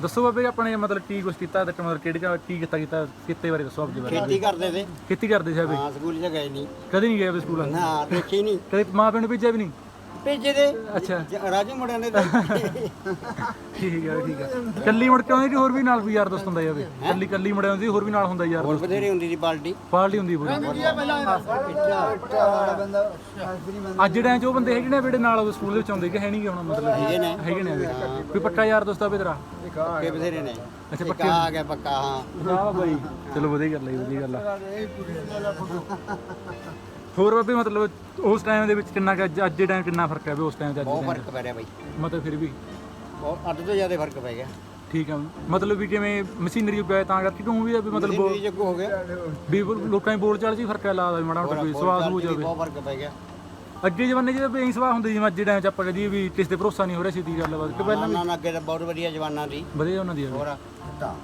ਦੱਸੋ ਬਾਬੇ ਆਪਣੇ ਮਤਲਬ ਕੀ ਕੁਛ ਕੀਤਾ ਤੇ ਮਤਲਬ ਕਿਹੜੀ ਜਗ੍ਹਾ ਕੀ ਕੀਤਾ ਕੀਤਾ ਕਿੱਤੇ ਬਾਰੇ ਦੱਸੋ ਆਪਣੇ ਬਾਰੇ। ਖੇਤੀ ਕਰਦੇ ਤੇ ਖੇਤੀ ਕਰਦੇ ਸੀ ਬਾਬੇ ਹਾਂ ਸਕੂਲ ਚ ਗਏ ਨਹੀਂ। ਕਦੇ ਨਹੀਂ ਗਏ ਸਕੂਲ? ਨਾ ਦੇਖੀ ਨਹੀਂ। ਕਦੇ ਮਾਂ ਪਿਓ ਨੇ ਭੇਜਿਆ ਵੀ ਨਹੀਂ? ਭੇਜੇ ਦੇ ਅੱਛਾ। ਜ- ਰਾਜੂ ਮੁੰਡਿਆਂ ਨੇ ਤਾਂ ਠੀਕ ਹੈ ਠੀਕ ਹੈ ਕੱਲੀ ਮੁੜ ਕੇ ਆਉਂਦੀ ਹੋਰ ਵੀ ਨਾਲ ਕੋਈ ਯਾਰ ਦੋਸਤ ਹੁੰਦਾ ਜਾਵੇ ਕੱਲੀ ਕੱਲੀ ਮੁੜ ਆਉਂਦੀ ਹੋਰ ਵੀ ਨਾਲ ਹੁੰਦਾ ਯਾਰ ਹੋਰ ਬਥੇਰੇ ਹੁੰਦੀ ਸੀ ਪਾਰਟੀ। ਪਾਰਟੀ ਹੁੰਦੀ ਪੂਰੀ। ਅੱਜ ਟਾਈਮ 'ਚ ਉਹ ਬੰਦੇ ਹੈਗੇ ਨੇ ਜਿਹੜੇ ਨਾਲ ਉਹ ਸਕੂਲ ਦੇ ਵਿੱਚ ਆਉਂਦੇ ਕਿ ਹੈ ਨਹੀਂ ਗੇ ਹੁਣ ਮਤਲਬ? ਹੈਗੇ ਨੇ। ਹੈਗੇ ਨੇ। ਕੋਈ ਪੱਕਾ ਯਾਰ ਦੋਸਤ ਆਵੇ ਤੇਰਾ? ਪੱਕੇ ਬਥੇਰੇ ਨੇ। ਅੱਛਾ ਇੱਕ ਆ ਗਿਆ ਪੱਕਾ ਹਾਂ। ਆਹ ਬਾਈ। ਚਲੋ ਵਧੀਆ ਗੱਲ ਹੈ ਵਧੀਆ ਗੱਲ ਆ। ਹੋਰ ਬਾਬੇ ਮਤਲਬ ਉਸ ਟਾਈਮ ਦੇ ਵਿੱਚ ਕਿੰਨਾ ਕੁ ਅੱਜ ਅੱਜ ਦੇ ਟਾਈਮ ਕਿੰਨਾ ਫ਼ਰਕ ਹੈ ਵੀ ਉਸ ਟਾਈਮ ਤੇ ਅੱਜ ਦੇ ਬਹੁਤ time ਫ਼ਰਕ ਪੈ ਰਿਹਾ ਬਾਈ? ਮਤਲਬ ਫਿਰ ਵੀ? ਬਹੁਤ ਅੱਧ ਤੋਂ ਜ਼ਿਆਦਾ ਫ਼ਰਕ ਪੈ ਗਿਆ। ਠੀਕ ਆ ਮਤਲਬ ਵੀ ਕਿਵੇਂ ਮਸ਼ੀਨਰੀ ਉੱਗ ਤਾਂ ਕਰਕੇ ਕਿਉਂ ਵੀ ਆ ਵੀ ਮਤਲਬ ਚ ਅੱਗੋਂ ਹੋ ਗਿਆ। ਵੀ ਲੋਕਾਂ ਦੀ ਬੋਲ ਚਾਲ 'ਚ ਹੀ ਫ਼ਰਕ ਹੈ ਲੱਗਦਾ ਵੀ ਮਾੜਾ ਮੋਟਾ ਕੋਈ ਸਵਾਦ ਹੋ ਜਾਵੇ। ਬਹੁਤ ਫ਼ਰਕ ਪੈ ਗਿਆ। ਅੱਗੇ ਜ਼ਮਾਨੇ 'ਚ ਤਾਂ ਬੇਈ ਸਵਾਹ ਹੁੰਦੀ ਜਿਵੇਂ ਅੱਜ ਦੇ ਟਾਈਮ 'ਚ ਆਪਾਂ ਕਹਦੀ ਵੀ ਕਿਸੇ ਤੇ ਭਰੋਸਾ ਨਹੀਂ ਹੋ ਰਿਹਾ ਸਿੱਧੀ ਗੱਲ ਬਾਤ ਕਿ ਪਹਿਲਾਂ ਨਾ ਨਾ ਅੱਗੇ ਤਾਂ ਬਹੁਤ ਵਧੀਆ ਜਵਾਨਾਂ ਦੀ। ਵਧੀਆ ਉਹਨਾਂ ਦੀ ਆ ਵੀ। ਹੋਰ ਤਾਂ।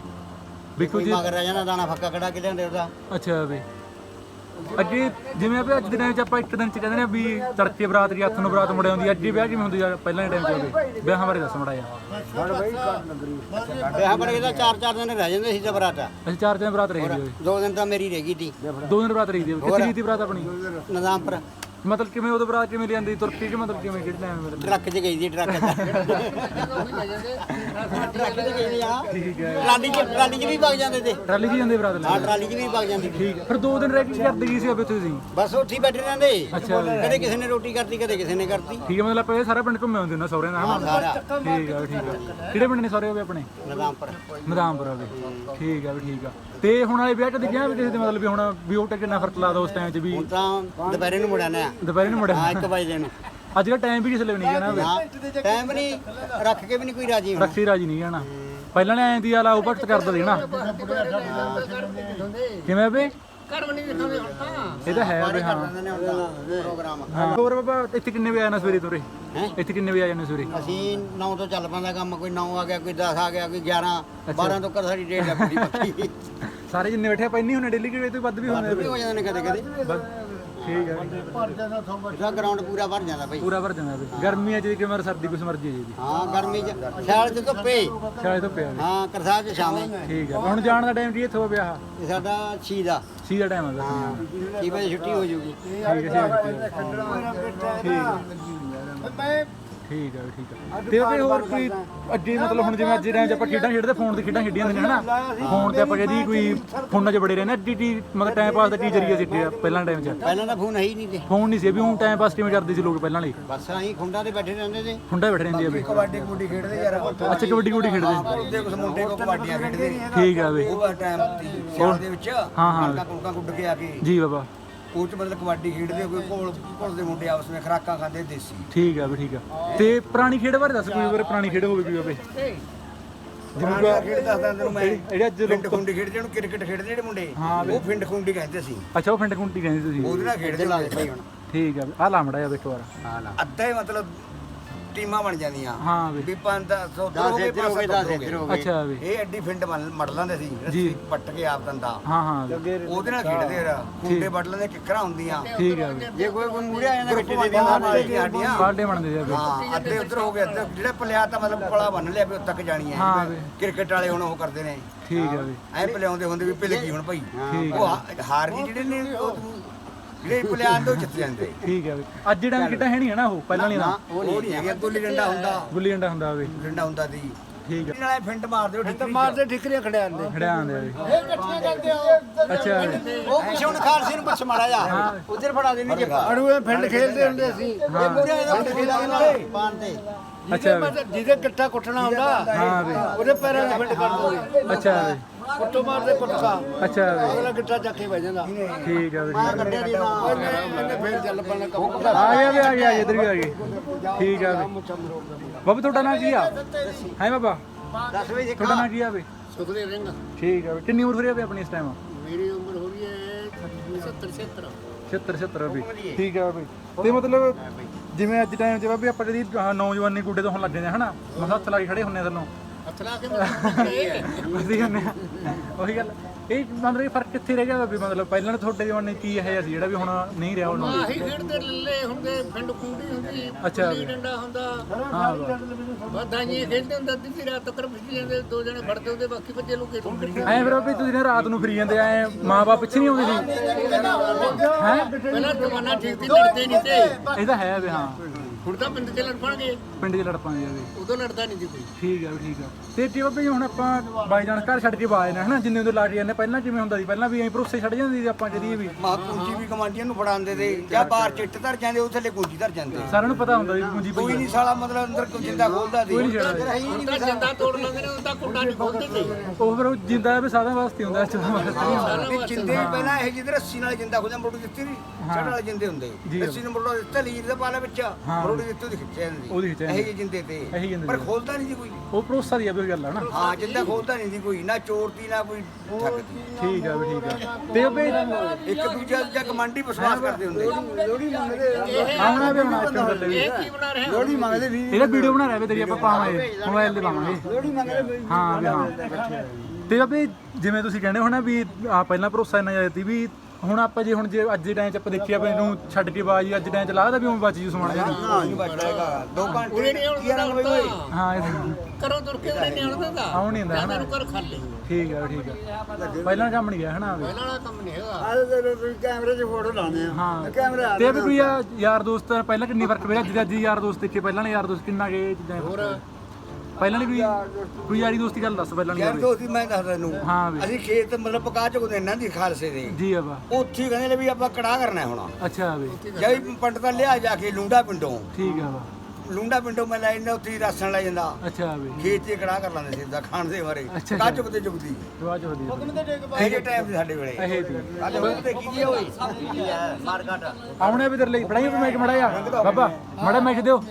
ਵੇਖੋ ਕੋਈ ਜੀ ਮਗਰ ਰਹਿ ਜਾਣਾ ਦਾਣਾ ਫੱਕਾ ਕਢਾ ਕੇ ਲਿਆਂਦੇ ਉਹਦਾ। ਅੱਛਾ ਵੀ। ਅੱਗੇ ਜਿਵੇਂ ਵੀ ਅੱਜ ਦੇ ਟਾਈਮ 'ਚ ਆਪਾਂ ਇੱਕ ਦਿਨ 'ਚ ਕਹਿੰਦੇ ਨੇ ਵੀ ਤੜਕੇ ਬਰਾਤ ਹੱਥ ਨੂੰ ਬਰਾਤ ਮੁੜ ਆਉਂਦੀ ਅੱਗੇ ਵਿਆਹ ਕਿਵੇਂ ਹੁੰਦੀ ਆ ਪਹਿਲਾਂ ਦੇ ਟਾਈਮ 'ਚ ਹੋਵੇ ਵਿਆਹਾਂ ਬਾਰੇ ਦੱਸ ਮੜਾ ਯਾਰ ਵਿਆਹ ਬੜੇ ਦਾ ਚਾਰ ਚਾਰ ਦਿਨ ਰਹਿ ਜਾਂਦੇ ਸੀ ਜਬਰਾਤਾ ਅਸੀਂ ਚਾਰ ਦਿਨ ਬਰਾਤ ਰਹੀ ਦੀ ਹੋਵੇ ਦੋ ਦਿਨ ਤਾਂ ਮੇਰੀ ਰਹਿ ਗਈ ਸੀ ਦੋ ਦਿਨ ਬਰਾਤ ਰਹੀ ਦੀ ਹੋਵੇ ਕਿੱਥੇ ਗਈ ਤੀ ਬਰਾਤ ਆਪਣੀ? ਨਿਜ਼ਾਮਪੁਰ। ਮਤਲਬ ਕਿਵੇਂ ਉਹਦੇ ਬਰਾਤ ਕਿਵੇਂ ਲਿਆਂਦੀ ਤੁਰਕੀ ਕਿ ਮਤਲਬ ਕਿਵੇਂ ਕਿਹੜੇ ਟਾਈਮ ਮਤਲਬ? ਟਰੱਕ 'ਚ ਗਈ ਸੀ ਟਰੱਕ 'ਚ। ਟਰੱਕ 'ਚ ਗਈ ਸੀ ਹਾਂ। ਠੀਕ ਹੈ। ਟਰਾਲੀ 'ਚ ਟਰਾਲੀ 'ਚ ਵੀ ਵਗ ਜਾਂਦੇ ਤੇ। ਟਰਾਲੀ 'ਚ ਜਾਂਦੇ ਬਰਾਤ ਲੈ ਹਾਂ ਟਰਾਲੀ 'ਚ ਵੀ ਵਗ ਜਾਂਦੀ ਸੀ ਠੀਕ ਹੈ। ਫਿਰ ਦੋ ਦਿਨ ਰਹਿ ਕੇ ਕਰਦੇ ਗਈ ਸੀ ਆਪੇ ਤੁਸੀਂ? ਬਸ ਉੱਥੇ ਹੀ ਬੈਠੇ ਰਹਿੰਦੇ। ਅੱਛਾ। ਕਦੇ ਕਿਸੇ ਨੇ ਰੋਟੀ ਕਰਤੀ ਕਦੇ ਕਿਸੇ ਨੇ ਕਰਤੀ। ਠੀਕ ਹੈ ਮਤਲਬ ਆਪਾਂ ਇਹ ਸਾਰਾ ਪਿੰਡ ਘੁੰਮੇ ਹੁੰਦੇ ਨਾ ਸਹੁਰਿਆਂ ਦਾ ਹਾਂ ਹਨਾ ਸਾਰਾ। ਠੀਕ ਆ ਵੀ ਠੀਕ ਆ। ਕਿਹੜੇ ਪਿੰਡ ਨੇ ਸਾਰੇ ਹੋਵੇ ਆਪਣੇ? ਨਿਜ਼ਾਮਪੁਰ। ਮਦਾਮਪੁਰ ਹੋਵੇ ਠੀਕ ਆ ਵੀ ਠੀਕ ਆ। ਤੇ ਹੁਣ ਵਾਲੇ ਵਿਆਹ ਕਦੇ ਗਿਆ ਵੀ ਕਿਸੇ ਦੇ ਮਤਲਬ ਵੀ ਹੁਣ ਵੀ ਉਹ ਕਿੰਨਾ ਫ਼ਰਕ ਲੱਗਦਾ ਉਸ ਟਾਈਮ 'ਚ ਵੀ ਹੁਣ ਤਾਂ ਦੁਪਹਿਰੇ ਨੂੰ ਮੁੜਿਆ ਨੇ ਦੁਪਹਿਰੇ ਨੂੰ ਮੁੜਿਆ ਹਾਂ 1 ਵਜੇ ਨੂੰ। ਅੱਜ ਕੱਲ੍ਹ ਟਾਈਮ ਵੀ ਕਿਸੇ ਲਈ ਨਹੀਂ ਜਾਣਾ ਹਾਂ ਟਾਈਮ ਨਹੀਂ ਰੱਖ ਕੇ ਵੀ ਨਹੀਂ ਕੋਈ ਰਾਜੀ ਹੁਣ। ਰੱਖੀ ਰਾਜੀ ਨਹੀਂ ਜਾਣਾ ਪਹਿਲਾਂ ਨੇ ਐਂ ਦੀ ਆਲਾ ਉਹ ਭਗਤ ਕਰਦਾ ਦੇਣਾ ਕਿਵੇਂ ਬੇ ਘਰ ਨਹੀਂ ਦਿਖਾਉਂਦੇ ਹੁਣ ਤਾਂ ਇਹ ਤਾਂ ਹੈ ਵੀ ਹਾਂ ਜਾਂਦੇ ਨੇ ਹੁਣ ਤਾਂ ਪ੍ਰੋਗਰਾਮ। ਹਾਂ। ਹੋਰ ਬਾਬਾ ਇੱਥੇ ਕਿੰਨੇ ਵਜੇ ਆਣਾ ਸਵੇਰੇ ਤੁਰੇ? ਹੈਂ? ਇੱਥੇ ਕਿੰਨੇ ਵਜੇ ਆ ਜਾਂਦੇ ਸਵੇਰੇ? ਅਸੀਂ 9 ਤੋਂ ਚੱਲ ਪੈਂਦਾ ਕੰਮ ਕੋਈ 9 ਆ ਗਿਆ ਕੋਈ 10 ਆ ਗਿਆ ਕੋਈ 11 12 ਤੋਂ ਕਰ ਸਾਡੀ ਡੇਟ ਪੂਰੀ ਪੱਕੀ ਸਾਰੇ ਜਿੰਨੇ ਬੈਠੇ ਆਪਾਂ ਇੰਨੀ ਹੁੰਨੇ ਡੇਲੀ ਕਿਵੇਂ ਤੋਂ ਵੱਧ ਵੀ ਹੁੰਦੇ ਵੀ ਹੋ ਜਾਂਦੇ ਨੇ ਕਦੇ ਕਦੇ ਬਸ ਠੀਕ ਆ ਇਹਦਾ ਗਰਾਊਂਡ ਪੂਰਾ ਭਰ ਜਾਂਦਾ ਬਈ। ਪੂਰਾ ਭਰ ਜਾਂਦਾ ਬਈ। ਗਰਮੀਆਂ 'ਚ ਵੀ ਕਿਵੇਂ ਸਰਦੀ ਕੁਛ ਮਰਜ਼ੀ ਹੈ ਜੀ। ਹਾਂ ਗਰਮੀ ਚ ਸਿਆਲ ਚ ਧੁੱਪੇ। ਛਾਲੇ ਤੋਂ ਪਿਆ ਵੀ। ਹਾਂ ਕਰਸਾਜ ਚ ਸ਼ਾਮੇ। ਠੀਕ ਆ ਹੁਣ ਜਾਣ ਦਾ ਟਾਈਮ ਕੀ ਇੱਥੋਂ ਵਿਆਹ ਇਹ ਸਾਡਾ ਛੀ ਦਾ। ਸੀ ਦਾ ਟਾਈਮ ਆ ਵੈਸੇ ਹਾਂ ਛੀ ਵਜੇ ਛੁੱਟੀ ਹੋ ਜੂਗੀ। ਠੀਕ ਹੈ ਠੀਕ ਹੈ। ਠੀਕ ਹੈ ਠੀਕ ਹੈ ਤੇ ਉਹ ਹੋਰ ਕੋਈ ਅੱਗੇ ਮਤਲਬ ਹੁਣ ਜਿਵੇਂ ਅੱਜ ਦੇ ਟਾਈਮ 'ਚ ਆਪਾਂ ਖੇਡਾਂ ਖੇਡਦੇ ਫੋਨ ਤੇ ਖੇਡਾਂ ਖੇਡੀਆਂ ਹੁੰਦੀਆਂ ਨੇ ਹਨਾ। ਫੋਨ ਤੇ ਆਪਾਂ ਕਹਦੀ ਕੋਈ ਫੋਨਾਂ 'ਚ ਬੜੇ ਰਹਿੰਦੇ ਅੱਡੀ ਟੀ ਮਤਲਬ ਟਾਈਮ ਪਾਸ ਦਾ ਕੀ ਜਰੀਆ ਸੀ ਅੱਗੇ ਪਹਿਲਾਂ ਟਾਈਮ 'ਚ? ਪਹਿਲਾਂ ਤਾਂ ਫੋਨ ਹੈ ਹੀ ਨਹੀਂ ਤੇ। ਫੋਨ ਨਹੀਂ ਸੀ ਵੀ ਹੁਣ ਟਾਈਮ ਪਾਸ ਕਿਵੇਂ ਕਰਦੇ ਸੀ ਲੋਕ ਪਹਿਲਾਂ ਲਈ ਬਸ ਅਸੀਂ ਖੁੰਡਾਂ ਤੇ ਬੈਠੇ ਰਹਿੰਦੇ ਤੇ ਹੁੰਡਾ ਬੈਠੇ ਰਹਿੰਦੇ ਆ ਵੀ। ਕਬੱਡੀ ਕੁੱਡੀ ਖੇਡਦੇ ਯਾਰ ਅੱਛਾ ਕਬੱਡੀ ਕਬੱਡੀ ਖੇਡਦੇ ਉਹਦੇ ਕੁਝ ਮੁੰਡੇ ਕੋ ਕਬੱਡੀਆਂ ਖੇਡਦੇ ਠੀਕ ਆ ਵੀ। ਉਹ ਟਾਈਮ ਸਿਆਲ ਦੇ ਵਿੱਚ ਹਾਂ, ਹਾਂ। ਗੁੱਡ ਕੇ ਆ ਕੇ। ਜੀ ਬਾਬਾ। ਉਹ ਚ ਮਤਲਬ ਕਬੱਡੀ ਖੇਡਦੇ ਕੋਈ ਘੋਲ ਘੋਲ ਦੇ ਮੁੰਡੇ ਆਪਸ ਵਿੱਚ ਖਰਾਕਾਂ ਖਾਂਦੇ ਦੇਸੀ। ਠੀਕ ਆ ਵੀ ਠੀਕ ਆ। ਤੇ ਪੁਰਾਣੀ ਖੇਡ ਬਾਰੇ ਦੱਸ ਕੋਈ ਵਾਰ ਪੁਰਾਣੀ ਖੇਡ ਹੋਵੇ ਕੋਈ ਬਾਬੇ ਜਿਵੇਂ ਖੇਡ ਦੱਸਦਾ ਤੈਨੂੰ ਮੈਂ। ਜਿਹੜੇ ਅੱਜ ਪਿੰਡ ਖੁੰਡੀ ਖੇਡਦੇ ਉਹਨੂੰ ਕ੍ਰਿਕਟ ਖੇਡਦੇ ਜਿਹੜੇ ਮੁੰਡੇ। ਉਹ ਪਿੰਡ ਖੁੰਡੀ ਕਹਿੰਦੇ ਸੀ। ਅੱਛਾ ਉਹ ਫਿੰਡ ਖੁੰਟੀ ਕਹਿੰਦੇ ਤੁਸੀਂ ਉਹਦੇ ਨਾਲ ਖੇਡਦੇ ਹੁਣ। ਠੀਕ ਆ ਆ ਲਾਮੜਾ ਆ ਇੱਕ ਵਾਰ ਅੱਧਾ ਹੀ ਮਤਲਬ ਟੀਮਾਂ ਬਣ ਜਾਂਦੀਆਂ। ਹਾਂ ਵੀ। ਵੀ 500 ਹੋ ਗਏ 10 ਇੱਧਰ ਹੋ ਗਏ। ਅੱਛਾ ਵੀ। ਇਹ ਐਡੀ ਫਿੰਡ ਮੜ- ਮੜ ਲੈਂਦੇ ਸੀ ਜੀ। ਰੱਸੀ ਪੱਟ ਕੇ ਆਪ ਦੰਦਾ। ਹਾਂ ਹਾਂ ਵੀ, ਉਹਦੇ ਨਾਲ ਖੇਡਦੇ ਰ ਖੁੰਡੇ ਵੱਢ ਲੈਂਦੇ ਕਿੱਕਰਾਂ ਹੁੰਦੀਆਂ। ਠੀਕ ਆ ਵੀ। ਜੇ ਕੋਈ ਕੋਈ ਮੂਰੇ ਆ ਜਾਂਦਾ ਵਿੱਚ ਦੇ ਦੇ ਮਾਰ ਕੇ ਸਾਡੀਆਂ। ਬਾਲਟੇ ਬਣਦੇ ਆ ਵੀ। ਹਾਂ ਅੱਧੇ ਉਧਰ ਹੋ ਗਏ ਅੱਧੇ ਜਿਹੜਾ ਪਲਿਆ ਤਾਂ ਮਤਲਬ ਪਲਾ ਬੰਨ ਲਿਆ ਵੀ ਉੱਥੇ ਤੱਕ ਜਾਣੀ ਹਾਂ ਹੈ ਵੀ। ਕ੍ਰਿਕਟ ਵਾਲੇ ਹੁਣ ਉਹ ਕਰਦੇ ਨੇ। ਠੀਕ ਆ ਵੀ। ਐ ਪਲਿਆਉਂਦੇ ਹੁੰਦੇ ਵੀ ਭਿਲ ਗਈ ਹੁਣ ਭਾਈ। ਉਹ ਹਾ- ਹਾਰ ਗਈ ਜਿਹੜੇ ਨੇ ਉਹ ਜਿਹੜੇ ਪਲਿਆਣ ਤੋਂ ਜਿੱਤ ਜਾਂਦੇ। ਠੀਕ ਆ ਵੀ। ਅੱਜ ਜਿਹੜਾ ਕਿੱਡਾ ਹੈ ਨਹੀਂ ਹੈ ਨਾ ਉਹ? ਪਹਿਲਾਂ ਨਹੀਂ ਨਾ ਉਹ ਨਹੀਂ ਹੈਗੇ। ਗੁੱਲੀ ਡੰਡਾ ਹੁੰਦਾ। ਗੁੱਲੀ ਡੰਡਾ ਹੁੰਦਾ ਵੀ। ਡੰਡਾ ਹੁੰਦਾ ਸੀ। ਠੀਕ ਆ ਨਾਲੇ ਫਿੰਟ ਮਾਰਦੇ ਉਹ ਠਿੱਕਰੀ ਮਾਰਦੇ ਠਿਕਰੀਆਂ ਖੜਿਆ ਆਂਦੇ ਖੜਿਆ ਆਂਦੇ ਆ ਵੀ ਅੱਛਾ ਵੀ, ਉਹ ਪਿੱਛੇ ਹੁਣ ਖਾਲਸੇ ਨੂੰ ਪੁੱਛ ਮਾੜਾ ਜਾ ਉਧਰ ਫੜਾ ਦੇਣੀ ਜੇ। ਅੜੂਏ ਪਿੰਡ ਖੇਡਦੇ ਹੁੰਦੇ ਸੀ। ਪਿੰਡ ਖੇਡਾਂਗੇ ਨਾਲੇ ਪਾਣ ਤੇ। ਅੱਛਾ ਜਿਹਦੇ ਗਿੱਟਾ ਕੁੱਟਣਾ ਹੁੰਦਾ ਹਾਂ ਵੀ ਉਹਦੇ ਪੈਰਾਂ 'ਚ ਫਿੰਡ ਕਰ ਦੋਗੇ ਅੱਛਾ ਕੁੱਟੋ ਮਾਰਦੇ ਕੁੱਟਕਾ ਅੱਛਾ। ਵੀ ਅਗਲਾ ਗਿੱਟਾ ਚੱਕ ਕੇ ਬਹਿ ਜਾਂਦਾ। ਠੀਕ ਆ ਵੀ ਠੀਕ ਆ। ਕੱਢਿਆ ਦੀ ਨਾ ਇਹਨੇ ਫੇਰ ਚੱਲ ਪੈਣਾ ਕੰਮ। ਆ ਗਿਆ ਵੀ ਆ ਗਿਆ ਇੱਧਰ ਵੀ ਆ ਗਏ। ਠੀਕ ਆ ਵੀ ਬਾਬਾ ਤੁਹਾਡਾ ਨਾਂ ਕੀ ਆ? ਹੈ ਬਾਬਾ? 10 ਵਜੇ ਤੁਹਾਡਾ ਨਾਂ ਕੀ ਆ ਵੀ? ਸੁਖਦੇ ਰਿੰਗ ਠੀਕ ਆ ਵੀ ਕਿੰਨੀ ਉਮਰ ਆ ਵੀ ਆਪਣੀ ਇਸ ਟਾਈਮ ਮੇਰੀ ਉਮਰ ਹੋ ਰਹੀ ਹੈ 70 76 76 76 ਵੀ। ਠੀਕ ਆ ਵੀ। ਤੇ ਮਤਲਬ ਜਿਵੇਂ ਅੱਜ ਟਾਈਮ 'ਚ ਵੀ ਆਪਾਂ ਆਹ ਨੌਜਵਾਨੀ ਗੁੱਡੇ ਤੋਂ ਹੁਣ ਲੱਗੇ ਨੇ ਹਨਾ? ਮਸਾਂ ਕੇ ਖੜੇ ਹੁੰਨੇ ਆ ਥੱਲੋਂ ਹੱਥ ਲਾ ਕੇ ਮਤਲਬ ਅਸੀਂ ਹੁੰਨੇ ਆ ਉਹੀ ਗੱਲ ਇਹ ਮਤਲਬ ਇਹ ਫ਼ਰਕ ਕਿੱਥੇ ਰਹਿ ਗਿਆ ਵੀ ਮਤਲਬ ਪਹਿਲਾਂ ਤੁਹਾਡੇ ਜਵਾਨੇ ਕੀ ਇਹ ਜਿਹਾ ਸੀ ਜਿਹੜਾ ਵੀ ਹੁਣ ਨਹੀਂ ਰਿਹਾ ਹੁਣ। ਆਹੀ ਖੇਡਦੇ ਲੱਲੇ ਹੁੰਦੇ ਪਿੰਡ ਕੁੰਡੀ ਹੁੰਦੀ ਅੱਛਾ। ਗੁੱਲੀ ਡੰਡਾ ਹੁੰਦਾ। ਹਾਂ ਵਾ। ਬਦਾਈਆਂ ਖੇਡਦੇ ਹੁੰਦੇ ਅੱਧੀ ਰਾਤ ਤੱਕ ਫਿੱਟ ਜਾਂਦੇ ਦੋ ਜਣੇ ਫੜਦੇ ਹੁੰਦੇ ਬਾਕੀ ਬੱਚੇ ਲੋਕੇ ਤੋਂ ਐ ਫਿਰ ਵੀ ਤੁਸੀਂ ਨੇ ਰਾਤ ਨੂੰ ਫਰੀ ਜਾਂਦੇ ਐ ਮਾਂ-ਬਾਪ ਪਿੱਛੇ ਨਹੀਂ ਆਉਂਦੇ ਸੀ? ਹੈ? ਪਹਿਲਾਂ ਜ਼ਮਾਨਾ ਠੀਕ ਸੀ ਲੜਦੇ ਨਹੀਂ ਤੇ ਇਹ ਤਾਂ ਹੈ ਵੀ ਹਾਂ। ਹੁਣ ਤਾਂ ਪਿੰਡ 'ਚ ਲੜ ਪਣਗੇ ਪਿੰਡ 'ਚ ਲੜ ਪਾਉਂਦੇ ਆ ਵੀ ਉਦੋਂ ਲੜਦਾ ਨਹੀਂ ਸੀ ਕੋਈ। ਠੀਕ ਆ ਵੀ ਠੀਕ ਆ। ਤੇ ਜੀ ਬਾਬੇ ਜੀ ਹੁਣ ਆਪਾਂ ਬਾਈ ਜਾਨ ਘਰ ਛੱਡ ਕੇ ਨੇ ਹਨਾ ਜਿੰਨੇ ਹੁੰਦੇ ਲਾਟ ਜਾਂਦੇ ਪਹਿਲਾਂ ਕਿਵੇਂ ਹੁੰਦਾ ਸੀ? ਪਹਿਲਾਂ ਵੀ ਐਂ ਭਰੋਸੇ ਛੱਡ ਜਾਂਦੇ ਸੀ ਆਪਾਂ ਜਦੀ ਵੀ। ਮਾ ਕੁੰਜੀ ਵੀ ਕਮਾਂਡੀਆਂ ਨੂੰ ਫੜਾਉਂਦੇ ਤੇ ਜਾਂ ਬਾਹਰ ਚਿੱਟ ਧਰ ਜਾਂਦੇ ਉਹ ਥੱਲੇ ਕੁੰਜੀ ਧਰ ਜਾਂਦੇ। ਸਾਰਿਆਂ ਨੂੰ ਪਤਾ ਹੁੰਦਾ ਸੀ ਪੂੰਜੀ ਕੋਈ ਨਹੀਂ ਸਾਲਾ ਮਤਲਬ ਅੰਦਰ ਕੋਈ ਜਿੰਦਾ ਖੋਲਦਾ ਸੀ। ਕੋਈ ਨਹੀਂ ਛੱਡਦਾ ਤਾਂ ਜਿੰਦਾ ਤੋੜ ਲੈਂਦੇ ਨੇ ਉਹ ਤਾਂ ਕੁੰਡਾ ਨਹੀਂ ਖੋਲਦੇ ਤੇ। ਉਹ ਫਿਰ ਉਹ ਜਿੰਦਾ ਵੀ ਸਾਰਿਆਂ ਵਾਸਤੇ ਹੁੰਦਾ ਚੋਂ ਵਾਸਤੇ। ਨਹੀਂ ਹੁੰਦਾ ਵੀ ਜਿੰਦੇ ਵੀ ਪਹਿਲਾਂ ਇਹ ਜਿਹਦੇ ਰੱਸੀ ਨਾਲ ਜਿੰਦਾ ਖੋਲਦਾ ਮਰੋੜੀ ਦਿੱਤੀ ਨਹੀਂ ਛੜ ਵਾਲੇ ਜਿੰਦੇ ਹੁੰਦੇ। ਰੱਸੀ ਨੂੰ ਮਰੋੜਾ ਦਿੱਤਾ ਲੀਰ ਦਾ ਪਾਲਾ ਵਿੱਚ ਮਰੋੜੀ ਦਿੱਤੀ ਉਹਦੀ ਖਿੱਚਿਆ ਜਾਂਦੀ। ਉਹਦੀ ਖਿੱਚਿਆ ਇਹ ਜਿਹੇ ਜਿੰਦੇ ਤੇ। ਇਹੀ ਜਿੰਦੇ ਪਰ ਤੇ। ਖੋਲਦਾ ਨਹੀਂ ਸੀ ਕੋਈ। ਉਹ ਭਰੋਸਾ ਦੀ ਆ ਵੀ ਉਹ ਗੱਲ ਆ ਨਾ। ਹਾਂ ਜਿੰਦਾ ਖੋਲਦਾ ਨਹੀਂ ਸੀ ਕੋਈ। ਨਾ ਚੋਰਤੀ ਨਾ ਕੋਈ ਠੱਗਦੀ ਠੀਕ ਆ ਵੀ ਠੀਕ ਆ। ਤੇ ਉਹ ਵੀ ਇੱਕ ਦੂਜੇ ਦਾ ਕਮਾਂਡੀ ਵਿਸ਼ਵਾਸ ਕਰਦੇ ਹੁੰਦੇ ਆਉਣਾ ਵੀ ਹੋਣਾ ਇੱਕ ਗੱਲ ਵੀ ਇਹ ਕੀ ਬਣਾ ਰਹੇ ਹੋ? ਲੋੜੀ ਮੰਗਦੇ ਵੀ ਇਹਦਾ ਵੀਡੀਓ ਬਣਾ ਰਿਹਾ ਵੇ ਤੇਰੀ ਆਪਾਂ ਪਾਵਾਂਗੇ। ਮੋਬਾਈਲ ਤੇ ਪਾਵਾਂਗੇ। ਲੋੜੀ ਮੰਗਦੇ ਵੀ ਹਾਂ ਵੀ ਹਾਂ। ਤੇ ਆਪੇ ਜਿਵੇਂ ਤੁਸੀਂ ਕਹਿੰਦੇ ਹੋ ਨਾ ਵੀ ਆ ਪਹਿਲਾਂ ਭਰੋਸਾ ਇੰਨਾ ਜ਼ਿਆਦਾ ਸੀ ਵੀ ਹੁਣ ਆਪਾਂ ਜੇ ਹੁਣ ਜੇ ਅੱਜ ਦੇ ਟਾਈਮ 'ਚ ਆਪਾਂ ਦੇਖੀਏ ਆਪਾਂ ਇਹਨੂੰ ਛੱਡ ਕੇ ਬਾਜੀ ਅੱਜ ਦੇ ਟਾਈਮ 'ਚ ਲੱਗਦਾ ਵੀ ਉਹ ਬਚ ਜੂ ਸਮਾਨ ਜਿਹਾ ਨਹੀਂ ਬਚਦਾ ਹੈਗਾ। ਦੋ ਘੰਟੇ ਉਰੇ ਨਹੀਂ ਗਿਆਰਾਂ ਵਜੇ ਆਉਂਦਾ ਹੋਏ। ਹਾਂ ਇਹ ਕਰੋ ਤੁਰ ਕੇ ਨਹੀਂ ਆਉਂਦਾ ਦਾ ਆਉਣ ਨਹੀਂ ਹੁੰਦਾ ਹਨਾ? ਨੂੰ ਕਰ ਖਾਲੀ। ਠੀਕ ਆ ਠੀਕ ਆ। ਪਹਿਲਾਂ ਕੰਮ ਨਹੀਂ ਗਿਆ ਹਨਾ? ਪਹਿਲਾਂ ਵਾਲਾ ਕੰਮ ਨਹੀਂ ਹੈਗਾ। ਆਹ ਤੇ ਤੁਸੀਂ ਕੈਮਰੇ 'ਚ ਫੋਟੋ ਲਾਉਂਦੇ ਆ। ਹਾਂ। ਕੈਮਰੇ ਆ ਤੇ ਵੀ ਆ ਯਾਰ ਦੋਸਤ ਪਹਿਲਾਂ ਕਿੰਨੀ ਫ਼ਰਕ ਪਿਆ ਅੱਜ ਅੱਜ ਯਾਰ ਦੋਸਤ ਦੇਖੇ ਪਹਿਲਾਂ ਨੇ ਯਾਰ ਦੋਸਤ ਕਿੰਨਾ ਗਏ ਚੀਜ਼ਾਂ ਹੋਰ? ਪਹਿਲਾਂ ਨੇ ਕੋਈ ਕੋਈ ਯਾਰੀ ਦੋਸਤੀ ਗੱਲ ਦੱਸ ਪਹਿਲਾਂ ਯਾਰ ਦੋਸਤੀ ਮੈਂ ਦੱਸਦਾ ਤੈਨੂੰ। ਹਾਂ ਵੀ। ਅਸੀਂ ਖੇਤ ਮਤਲਬ ਪਕਾ ਚੁੱਕਦੇ ਇਹਨਾਂ ਦੀ ਖਾਲਸੇ ਦੇ। ਜੀ ਆ ਬਾ ਉੱਥੇ ਹੀ ਕਹਿੰਦੇ ਨੇ ਵੀ ਆਪਾਂ ਕੜਾ ਕਰਨਾ ਹੈ ਹੁਣ। ਅੱਛਾ ਵੀ। ਜੈ ਪੰਡਤਾਂ ਲਿਆ ਜਾ ਕੇ ਲੁੰਡਾ ਪਿੰਡੋਂ। ਠੀਕ ਆ ਵਾ ਲੁੰਡਾ ਪਿੰਡੋਂ ਮੈਂ ਲੈ ਜਾਂਦਾ ਉੱਥੇ ਹੀ ਰਾਸ਼ਨ ਲੈ ਜਾਂਦਾ। ਅੱਛਾ ਵੀ। ਖੇਤ 'ਚ ਕੜਾ ਕਰ ਲੈਂਦੇ ਸੀ ਦਾ ਖਾਣ ਦੇ ਮਾਰੇ ਅੱਛਾ, ਕਾ ਅੱਛਾ। ਚੁੱਕਦੇ ਚੁੱਕਦੀ। ਜਵਾਜ ਵਧੀਆ ਇਹ ਜੇ ਟਾਈਮ ਸੀ ਸਾਡੇ ਵੇਲੇ ਇਹ ਦੀ ਅੱਜ ਉਹ ਤੇ ਕੀ ਹੋਈ ਮਾਰ ਘਾਟ ਆਉਣੇ ਵੀ ਤੇਰੇ ਲਈ। ਫੜਾਈ ਵੀ ਮੈਂ ਮੜਾ ਆ ਬਾਬਾ ਮੜਾ ਮੈਚ ਦਿਓ।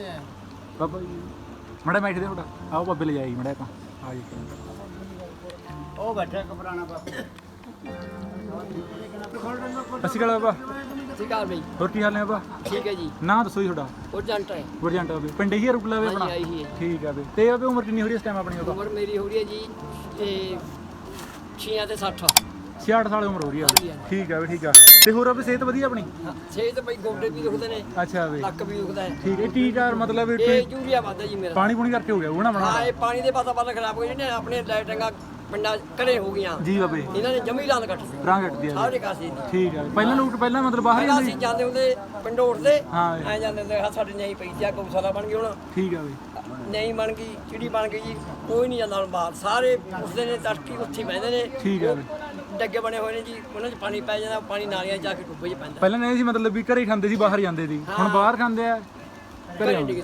ਬਾਬਾ ਮੜਾ ਮੈਚ ਦਿਓ ਤੁਹਾਡਾ ਆਓ ਬਾਬੇ ਲੈ ਜਾਈ ਮੜਾ ਤਾਂ ਆ ਜੀ। ਉਹ ਬੈਠਾ ਕਪਰਾਣਾ ਬਾਪੂ ਅਸੀਂ ਕਾਲ ਬਾਬਾ। ਠੀਕ ਆ ਬਈ। ਹੋਰ ਕੀ ਹਾਲ ਨੇ ਬਾਬਾ? ਠੀਕ ਹੈ ਜੀ। ਨਾਂ ਦੱਸੋ ਜੀ ਤੁਹਾਡਾ। ਉਹ ਜੰਟ ਹੈ ਵਰਜੰਟ ਬਾਬੇ। ਪਿੰਡ ਹੀ ਰੁਕਲਾ ਵੇ ਆਪਣਾ? ਆਈ ਹੀ ਹੈ। ਠੀਕ ਆ ਬੇ ਤੇ ਬਾਬੇ ਉਮਰ ਕਿੰਨੀ ਹੋ ਰਹੀ ਇਸ ਟਾਈਮ ਆਪਣੀ ਬਾਬਾ? ਉਮਰ ਮੇਰੀ ਹੋ ਰਹੀ ਹੈ ਜੀ ਤੇ 6 ਤੇ 60 66 ਸਾਲ ਉਮਰ ਹੋ ਰਹੀ ਆ। ਠੀਕ ਆ ਬੇ ਠੀਕ ਆ। ਤੇ ਹੋਰ ਬਾਬੇ ਸਿਹਤ ਵਧੀਆ ਆਪਣੀ? ਸਿਹਤ ਬਈ ਗੋਡੇ ਵੀ ਦੁਖਦੇ ਨੇ ਅੱਛਾ ਬੇ ਲੱਕ ਵੀ ਦੁਖਦਾ ਹੈ। ਠੀਕ ਹੈ ਕਾਰ ਮਤਲਬ ਇਹ ਇਹ ਯੂਰੀਆ ਵੱਧਦਾ ਜੀ ਮੇਰਾ। ਪਾਣੀ ਪੂਣੀ ਕਰਕੇ ਹੋ ਗਿਆ ਉਹ ਨਾ ਬਣਾ ਹਾਂ ਇਹ ਪਾਣੀ ਦੇ ਵਾਤਾਵਰਨ ਖਰਾਬ ਹੋ ਗਏ ਨੇ ਆਪਣੇ ਲਾਈਟਾਂ ਪਿੰਡਾਂ ਘਰੇ ਹੋ ਗਈਆਂ। ਜੀ ਬਾਬੇ। ਇਹਨਾਂ ਨੇ ਜਮੀ ਲਾਲ ਕੱਟ ਦਿੱਤੀ। ਰੰਗ ਕੱਟਦੀ ਆ ਸਾਰੇ ਕਾਸੇ ਦੀ ਠੀਕ ਆ। ਪਹਿਲਾਂ ਲੋਕ ਪਹਿਲਾਂ ਮਤਲਬ ਬਾਹਰ ਹੀ ਪਹਿਲਾਂ ਹੁੰਦੇ ਅਸੀਂ ਜਾਂਦੇ ਹੁੰਦੇ ਪਿੰਡੋਂ ਉੱਠਦੇ ਹਾਂ। ਐ ਜਾਂਦੇ ਹੁੰਦੇ ਸਾਡੇ ਨਹੀਂ ਪਈ ਸੀ ਆ ਗਊਸ਼ਾਲਾ ਬਣ ਗਈ ਹੁਣ। ਠੀਕ ਆ ਬੇ ਨਹੀਂ ਬਣ ਗਈ ਚਿੜੀ ਬਣ ਗਈ ਜੀ ਕੋਈ ਨਹੀਂ ਜਾਂਦਾ ਹੁਣ ਬਾਹਰ। ਸਾਰੇ ਉੱਠਦੇ ਨੇ ਤੜਕੀ ਉੱਥੇ ਹੀ ਬਹਿੰਦੇ ਨੇ। ਠੀਕ ਬੇ ਡੱਗੇ ਬਣੇ ਹੋਏ ਨੇ ਜੀ ਉਹਨਾਂ 'ਚ ਪਾਣੀ ਪੈ ਜਾਂਦਾ ਪਾਣੀ ਨਾਲੀਆਂ 'ਚ ਜਾ ਕੇ ਡੁੱਬੇ 'ਚ ਪੈਂਦਾ। ਪਹਿਲਾਂ ਨਹੀਂ ਸੀ ਮਤਲਬ ਵੀ ਘਰੇ ਖਾਂਦੇ ਸੀ ਬਾਹਰ ਜਾਂਦੇ ਸੀ। ਹੁਣ ਬਾਹਰ ਖਾਂਦੇ ਆ ਘਰੇ ਹਾਂ ਜੀ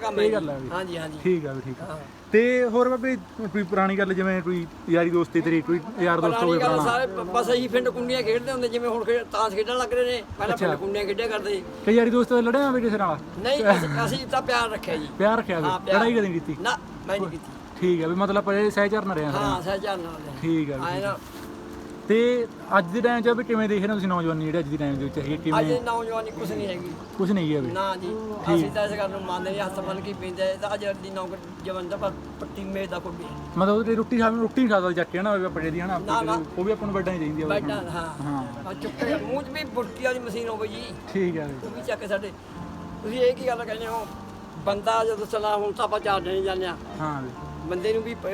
ਕੰਮ ਇਹ ਗੱਲ ਆ ਵੀ ਹਾਂਜੀ ਹਾਂਜੀ। ਠੀਕ ਆ ਵੀ ਠੀਕ ਆ। ਤੇ ਹੋਰ ਬਾਬੇ ਕੋਈ ਪੁਰਾਣੀ ਗੱਲ ਜਿਵੇਂ ਕੋਈ ਯਾਰੀ ਦੋਸਤੀ ਤੇਰੀ ਕੋਈ ਯਾਰ ਦੋਸਤ ਹੋਵੇ ਪੁਰਾਣੀ ਗੱਲ ਪੁਰਾਣਾ? ਸਾਰੇ ਬ- ਬਸ ਅਸੀਂ ਪਿੰਡ ਕੁੰਡੀਆਂ ਖੇਡਦੇ ਹੁੰਦੇ ਜਿਵੇਂ ਹੁਣ ਖੇ- ਤਾਸ਼ ਖੇਡਣ ਲੱਗ ਰਹੇ ਨੇ ਪਹਿਲਾਂ ਪਿੰਡ ਕੁੰਡੀਆਂ ਖੇਡਿਆ ਕਰਦੇ ਕਈ ਯਾਰੀ ਦੋਸਤ ਲੜਿਆ ਹੋਵੇ ਕਿਸੇ ਨਾਲ? ਨਹੀਂ ਅਸੀਂ- ਅਸੀਂ ਤਾਂ ਪਿਆਰ ਰੱਖਿਆ ਜੀ। ਪਿਆਰ ਰੱਖਿਆ ਹਾਂ, ਵੀ ਪਿਆਰ। ਲੜਾਈ ਕਦੇ ਨਹੀਂ ਕੀਤੀ? ਨਾ ਮੈਂ ਨਹੀਂ ਕੀਤੀ। ਠੀਕ ਆ ਵੀ ਮਤਲਬ ਆਪਾਂ ਇਹ ਸਹਿਚਾਰ ਨਾ ਰਿਹਾ ਹਾਂ ਸਹਿਜਾਨ ਨਾਲ। ਠੀਕ ਆ ਵੀ ਆਏ ਨਾ ਤੇ ਅੱਜ ਦੇ ਟਾਈਮ 'ਚ ਵੀ ਕਿਵੇਂ ਦੇਖ ਰਹੇ ਹੋ ਤੁਸੀਂ ਨੌਜਵਾਨੀ ਜਿਹੜੇ ਅੱਜ ਦੇ ਟਾਈਮ ਦੇ ਵਿੱਚ ਹੈਗੇ ਅੱਜ ਕਿਵੇਂ ਨੌਜਵਾਨੀ ਕੁਝ ਨਹੀਂ ਹੈਗੀ। ਕੁਝ ਨਹੀਂ ਹੈ ਵੀ ਨਾ ਜੀ ਅਸੀਂ ਤਾਂ ਇਸ ਗੱਲ ਨੂੰ ਮੰਨਦੇ ਨਹੀਂ ਹੱਥ ਬੰਨ ਕੇ ਪੀਂਦੇ ਤਾਂ ਅੱਜ ਦੀ ਨੌਜਵਾਨ ਦਾ ਪੱਟੀ ਮੇਜ ਦਾ ਕੋਈ ਮਤਲਬ ਉਹਦੀ ਰੋਟੀ ਖਾ ਰੋਟੀ ਨਹੀਂ ਖਾਦਾ ਚੱਕ ਕੇ ਨਾ ਵੀ ਆਪਾਂ ਜਿਹੜੀ ਹਨਾ ਨਾ, ਨਾ। ਉਹ ਵੀ ਆਪਾਂ ਨੂੰ ਵੱਡਾ ਹੀ ਚਾਹੀਦੀ ਆ ਬੈਠਾ ਹਾਂ। ਹਾਂ। ਆ ਚੁੱਪੇ ਮੂੰਹ 'ਚ ਵੀ ਬੁਰਕੀ ਵਾਲੀ ਮਸ਼ੀਨ ਹੋਵੇ ਜੀ। ਠੀਕ ਆ ਵੀ ਉਹ ਵੀ ਚੱਕ ਸਾਡੇ। ਤੁਸੀਂ ਇਹ ਕੀ ਗੱਲ ਕਹਿੰਦੇ ਹੋ? ਬੰਦਾ ਜਦੋਂ ਚਲਾ ਹੁਣ ਤਾਂ ਆਪਾਂ ਚਾਰ ਨਹੀਂ ਜਾਂਦੇ ਆ ਹਾਂ। ਵੀ ਬੰਦੇ ਨੂੰ ਵੀ ਪ-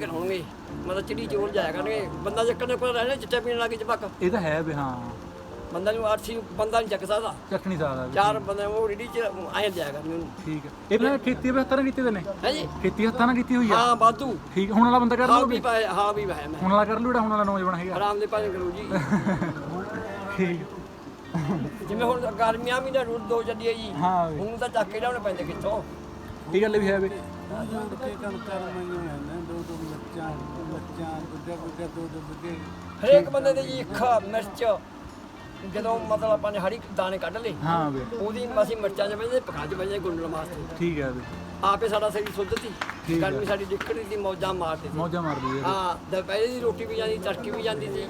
ਕਰਾਉਣਗੇ। ਮਤਲਬ ਚਿੜੀ ਚੋਰ ਜਾਇਆ ਕਰਨਗੇ। ਬੰਦਾ ਚੱਕਣ ਦੇ ਕੋਲ ਰਹਿਣਾ ਚਿੱਟੇ ਪੀਣ ਲੱਗੇ ਚਪਕ ਇਹ ਤਾਂ ਹੈ ਵੀ ਹਾਂ। ਬੰਦਾ ਨੂੰ ਆਰਸੀ ਬੰਦਾ ਨਹੀਂ ਚੱਕ ਸਕਦਾ। ਚੱਕ ਨਹੀਂ ਸਕਦਾ ਵੀ। ਚਾਰ ਬੰਦੇ ਉਹ ਰੇੜੀ ਚ ਆਏ ਜਾਇਆ ਕਰਨੇ ਉਹਨੂੰ। ਠੀਕ ਹੈ। ਇਹ ਪਹਿਲਾਂ ਖੇਤੀ ਵੀ ਹੱਥਾਂ ਨਾਲ ਕੀਤੀ ਤੇ ਨੇ ਖੇਤੀ ਹੱਥਾਂ ਨਾਲ ਕੀਤੀ ਹੋਈ ਆ? ਹਾਂ ਵਾਧੂ। ਠੀਕ ਹੁਣ ਵਾਲਾ ਬੰਦਾ ਕਰ ਹਾਂ ਵੀ ਪਾਇਆ ਹਾਂ ਵੀ ਪਾਇਆ ਮੈਂ। ਹੁਣ ਵਾਲਾ ਕਰ ਲਓ ਜਿਹੜਾ ਹੁਣ ਵਾਲਾ ਨੌਜਵਾਨ ਹੈਗਾ। ਆਰਾਮ ਦੇ ਭਾਵੇਂ ਕਰੋ ਜੀ। ਠੀਕ। ਜਿਵੇਂ ਹੁਣ ਗਰਮੀਆਂ ਵੀ ਦਾ ਰੂਟ ਦੋ ਚੱਲੀ ਹੈ ਜੀ। ਹਾਂ ਵੀ। ਹੁਣ ਤਾਂ ਚੱਕ ਕੇ ਲਿਆਉਣੇ ਪੈਂਦੇ ਕਿੱਥੋਂ? ਇਹ ਗੱਲ ਵੀ ਹੈ ਵੀ। ਜੋੜ ਕੇ ਕੰਮ ਕਰ ਮੈਂ ਨਾ ਦੋ ਦੋ ਬੱਚਾ ਬੱਚਾ ਗੁੱਡੇ ਗੁੱਡੇ ਦੋ ਦੋ ਬੁੱਢੇ ਹਰੇਕ ਬੰਦੇ ਦੇ ਜੀ ਇੱਕ ਮਿਰਚ ਜਦੋਂ ਮਤਲਬ ਆਪਾਂ ਨੇ ਹਰੀ ਦਾਣੇ ਕੱਢ ਲਏ ਹਾਂ ਵੀ ਉਹਦੀ ਅਸੀਂ ਮਿਰਚਾਂ 'ਚ ਬੈਠੇ ਪਕਾ 'ਚ ਬੈਠੇ ਗੁੰਡਲ ਵਾਸਤੇ। ਠੀਕ ਹੈ ਵੀ ਆਪੇ ਸਾਡਾ ਸਰੀਰ ਸੁੱਧਤੀ। ਗਰਮੀ ਸਾਡੀ ਡਿੱਕੜੀ ਸੀ ਮੌਜਾਂ ਮਾਰਦੇ ਸੀ। ਮੌਜਾਂ ਮਾਰਦੀ ਹੈ ਹਾਂ ਦੁਪਹਿਰੇ ਦੀ ਰੋਟੀ ਵੀ ਜਾਂਦੀ ਤੜਕੀ ਵੀ ਜਾਂਦੀ ਸੀ।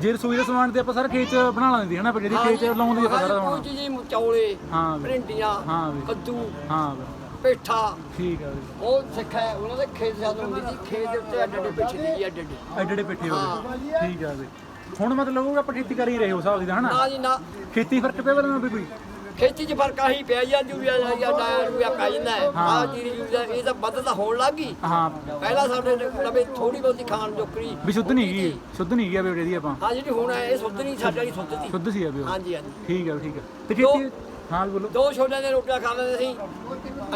ਜੇ ਰਸੋਈ ਦਾ ਸਮਾਨ ਤੇ ਆਪਾਂ ਸਾਰਾ ਖੇਤ ਬਣਾ ਲੈਂਦੀ ਹੈ ਨਾ ਆਪਾਂ ਜਿਹੜੀ ਖੇਤ ਲਾਉਂਦੀ ਆਪਾਂ ਸਾਰਾ ਕੋਈ ਸਮਾਨ ਚੀਜ਼ ਚੌਲੇ ਹਾਂ ਵੀ ਭਿੰਡੀਆਂ ਹਾਂ ਵੀ ਕੱਦੂ। ਹਾਂ ਵੀ ਪੇਠਾ। ਠੀਕ ਆ ਉਹ ਸਿੱਖ ਹੈ ਉਹਨਾਂ ਦੇ ਖੇਤ ਸਾਨੂੰ ਹੁੰਦੀ ਸੀ ਖੇਤ ਦੇ ਉੱਤੇ ਅੱਡੇ ਅੱਡੇ ਪਿੱਛੇ ਦੀ ਅੱਡੇ ਅੱਡੇ ਐਡੇ ਐਡੇ ਪੇਠੇ ਹੋ। ਗਏ ਠੀਕ ਆ ਬਈ ਹੁਣ ਮਤਲਬ ਉਹ ਆਪਾਂ ਖੇਤੀ ਕਰ ਹੀ ਰਹੇ ਹੋ ਹਿਸਾਬ ਦੀ ਤਾਂ ਹਨਾ? ਨਾ ਜੀ ਨਾ। ਖੇਤੀ ਫ਼ਰਕ ਪਿਆ ਬਣਾ ਵੀ ਕੋਈ? ਖੇਤੀ 'ਚ ਫ਼ਰਕ ਆਹੀ ਪਿਆ ਜਾਂ ਜੂਰੀਆ ਜਾਂ ਡਾਇਆ ਰੂਆ ਪੈ ਜਾਂਦਾ ਹੈ। ਆ ਜੀਰੀ ਜੂਰੀਆ ਇਹ ਤਾਂ ਵੱਧ ਤਾਂ ਹੋਣ ਲੱਗ ਗਈ। ਹਾਂ। ਪਹਿਲਾਂ ਸਾਡੇ ਲਵੇ ਥੋੜੀ ਬਹੁਤੀ ਖਾਣ ਜੋਕਰੀ ਵੀ ਸ਼ੁੱਧ ਨਹੀਂ ਹੈਗੀ ਸ਼ੁੱਧ ਨਹੀਂ ਹੈਗੀ ਆ ਬੇੜੇ ਦੀ ਆਪਾਂ। ਹਾਂ ਜਿਹੜੀ ਹੁਣ ਇਹ ਸੁੱਧ ਨਹੀਂ ਸਾਡੇ ਵਾਲੀ ਸੁੱਧ ਸੀ। ਸ਼ੁੱਧ ਸੀ ਆ ਵੀ ਉਹ। ਹਾਂਜੀ ਹਾਂਜੀ। ਠੀਕ ਆ ਠੀਕ ਆ। ਤੇ ਖੇਤੀ ਹਾਂ ਬੋਲੋ ਦੋ ਛੋਟਿਆਂ ਦੇ ਰੋਟੀਆਂ ਖਾ ਲੈਂਦੇ ਸੀ।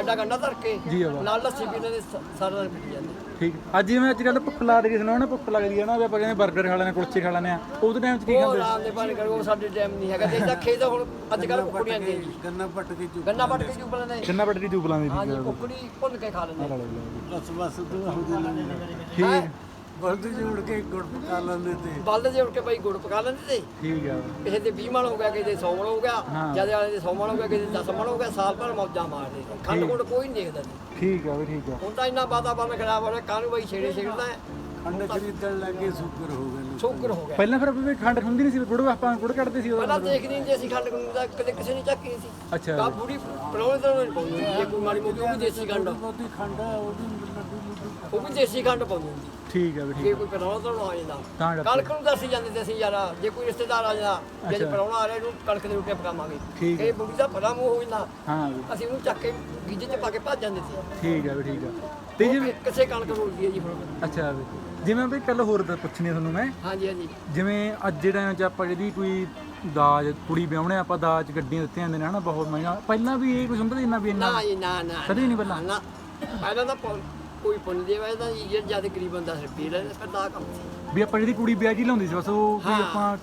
ਅੱਡਾ ਗੰਡਾ ਧਰ ਕੇ ਜੀ ਬਾਬਾ। ਨਾਲ ਲੱਸੀ ਪੀ ਲੈਂਦੇ ਸ- ਸਾਰਾ ਦਿਨ ਪੀ ਜਾਂਦੇ। ਠੀਕ। ਅੱਜ ਜਿਵੇਂ ਅੱਜ ਕੱਲ ਭੁੱਖ ਲੱਗਦੀ ਕਿਸੇ ਨੂੰ ਨਾ ਭੁੱਖ ਲੱਗਦੀ ਹੈ ਨਾ ਵੀ ਆਪਾਂ ਕਹਿੰਦੇ 버ਗਰ ਖਾ ਲੈਣੇ ਕੁਲਚੇ ਖਾ ਲੈਣੇ ਆ ਉਹਦੇ ਟਾਈਮ 'ਚ ਕੀ ਉਹ ਖਾਂਦੇ? ਆਰਾਮ ਦੇ ਪਾਣੀ ਕਰੋ ਸਾਡੇ ਟਾਈਮ ਨਹੀਂ ਹੈਗਾ। ਤੇ ਇਹਦਾ ਖੇਤ ਹੁਣ ਅੱਜ ਕੱਲ ਕੁਕੜੀਆਂ ਦੇ ਜੀ ਗੰਨਾ ਪੱਟ ਕੇ ਚੁੱਕ ਗੰਨਾ ਪੱਟ ਕੇ ਚੁੱਪ ਲੈਂਦੇ। ਕਿੰਨਾ ਬਟਰੀ ਜੂਬ ਲਾਉਂਦੀ ਹਾਂਜੀ ਸੀ। ਕੁਕੜੀ ਭੁੰਨ ਕੇ ਖਾ ਲੈਂਦੇ। ਬਸ ਬਸ ਤੂੰ ਹੋ ਜਾਣਾ ਠੀਕ। ਬਲਦ ਜੋੜ ਕੇ ਗੁੜ ਪਕਾ ਲੈਂਦੇ ਤੇ। ਬਲਦ ਜੇ ਉੱਠ ਕੇ ਬਾਈ ਗੁੜ ਪਕਾ ਲੈਂਦੇ ਤੇ। ਠੀਕ ਆ। ਕਿਸੇ ਦੇ 20 ਮਣ ਹੋ ਗਿਆ ਕਿਸੇ ਦੇ 100 ਮਣ ਹੋ ਗਿਆ। ਜਦ ਵਾਲੇ ਦੇ 100 ਮਣ ਹੋ ਗਿਆ ਕਿਸੇ ਦੇ 10 ਮਣ ਹੋ ਗਿਆ ਸਾਲ ਭਰ ਮੌਜਾਂ ਮਾਰਦੇ ਸੀ। ਖੰਡ ਗੁੜ ਕੋਈ ਨਹੀਂ ਦੇਖਦਾ ਸੀ। ਠੀਕ ਆ ਵੀ ਠੀਕ ਆ। ਹੁਣ ਤਾਂ ਇੰਨਾ ਵਾਤਾਵਰਨ ਖਰਾਬ ਹੋ ਰਿਹਾ ਕਾਹਨੂੰ ਬਾਈ ਛੇੜੇ ਛੇੜਦਾ ਹੈ। ਖੰਡ ਖਰੀਦਣ ਲੱਗੇ ਸ਼ੂਗਰ ਹੋ ਗਏ। ਸ਼ੂਗਰ ਹੋ ਗਿਆ। ਪਹਿਲਾਂ ਫਿਰ ਵੀ ਖੰਡ ਹੁੰਦੀ ਨਹੀਂ ਸੀ ਗੁੜ ਆਪਾਂ ਗੁੜ ਕੱਢਦੇ ਸੀ ਪਹਿਲਾਂ ਦੇਖਦੇ ਨਹੀਂ ਜੇ ਅਸੀਂ ਖੰਡ ਗੁੜ ਦਾ ਕਦੇ ਕਿਸੇ ਨੇ ਚੱਕੀ ਨਹੀਂ ਸੀ। ਅੱਛਾ। ਕਾ ਬੁੜੀ ਪਰੌਣੇ ਤੋਂ ਨਹੀਂ ਪਾਉਂਦੀ ਜੇ ਕੋਈ ਮਾੜੀ ਮੋਟੀ ਉਹ ਵੀ ਦੇਸੀ ਖੰਡ। ਉਹਦੀ ਉਹ ਵੀ ਦੇਸੀ ਖੰਡ ਪਾਉਂਦੀ ਠੀਕ ਆ ਵੀ ਠੀਕ ਜੇ ਕੋਈ ਪਰੌਣਾ ਤੋਂ ਆ ਜਾਂਦਾ ਤਾਂ ਕਰਕੇ ਕਣਕ ਨੂੰ ਦੱਸੀ ਜਾਂਦੇ ਤੇ ਅਸੀਂ ਯਾਰ ਜੇ ਕੋਈ ਰਿਸ਼ਤੇਦਾਰ ਆ ਜਾਂਦਾ ਜੇ ਪਰੌਣਾ ਆ ਰਿਹਾ ਇਹਨੂੰ ਕਣਕ ਦੇ ਰੋਟੀਆਂ ਪਕਾਵਾਂਗੇ ਠੀਕ ਇਹ ਬੁੜੀ ਦਾ ਭਲਾ ਮੂੰਹ ਹੋ ਜਾਂਦਾ। ਹਾਂ ਵੀ ਅਸੀਂ ਉਹਨੂੰ ਚੱਕ ਕੇ ਗੀਜੇ 'ਚ ਪਾ ਕੇ ਭੱਜ ਜਾਂਦੇ ਸੀ। ਠੀਕ ਆ ਵੀ ਠੀਕ ਆ। ਤੇ ਜਿਵੇਂ ਕਿਸੇ ਕਣਕ ਰੋਲਦੀ ਹੈ ਜੀ ਹੁਣ। ਅੱਛਾ ਵੀ ਜਿਵੇਂ ਵੀ ਕੱਲ ਹੋਰ ਤਾਂ ਪੁੱਛਣੀ ਆ ਤੁਹਾਨੂੰ ਮੈਂ। ਹਾਂਜੀ ਹਾਂਜੀ। ਜਿਵੇਂ ਅੱਜ ਟਾਈਮ 'ਚ ਆਪਾਂ ਜਿਹੜੀ ਕੋਈ ਦਾਜ ਕੁੜੀ ਵਿਆਹਣੇ ਆਪਾਂ ਦਾਜ ਗੱਡੀਆਂ ਦਿੱਤੀਆਂ ਜਾਂਦੇ ਨੇ ਹਨਾ ਬਹੁਤ ਮਹਿੰਗਾ ਪਹਿਲਾਂ ਵੀ ਇਹ ਕੁਝ ਹੁੰਦਾ ਸੀ ਇੰਨਾ ਵੀ ਇੰਨਾ? ਨਾ ਜੀ ਨਾ ਨਾ ਕਦੇ ਨਹੀਂ ਪਹਿਲਾਂ? ਨਾ। ਪਹਿਲਾਂ ਤਾਂ ਪੁੰਨ- ਕੋਈ ਪੁੰਨ ਦੇ ਵੇ ਤਾਂ ਜੀ ਜਦ ਕਰੀਬਨ 10 ਰੁਪਏ ਲੈਂਦੇ ਫਿਰ ਦਾ ਕੰਮ ਸੀ। ਵੀ ਆਪਾਂ ਜਿਹੜੀ ਕੁੜੀ ਵਿਆਹ ਜੀ ਲਾਉਂਦੀ ਸੀ ਬਸ ਉਹ ਵੀ ਹਾਂ। ਆਪਾਂ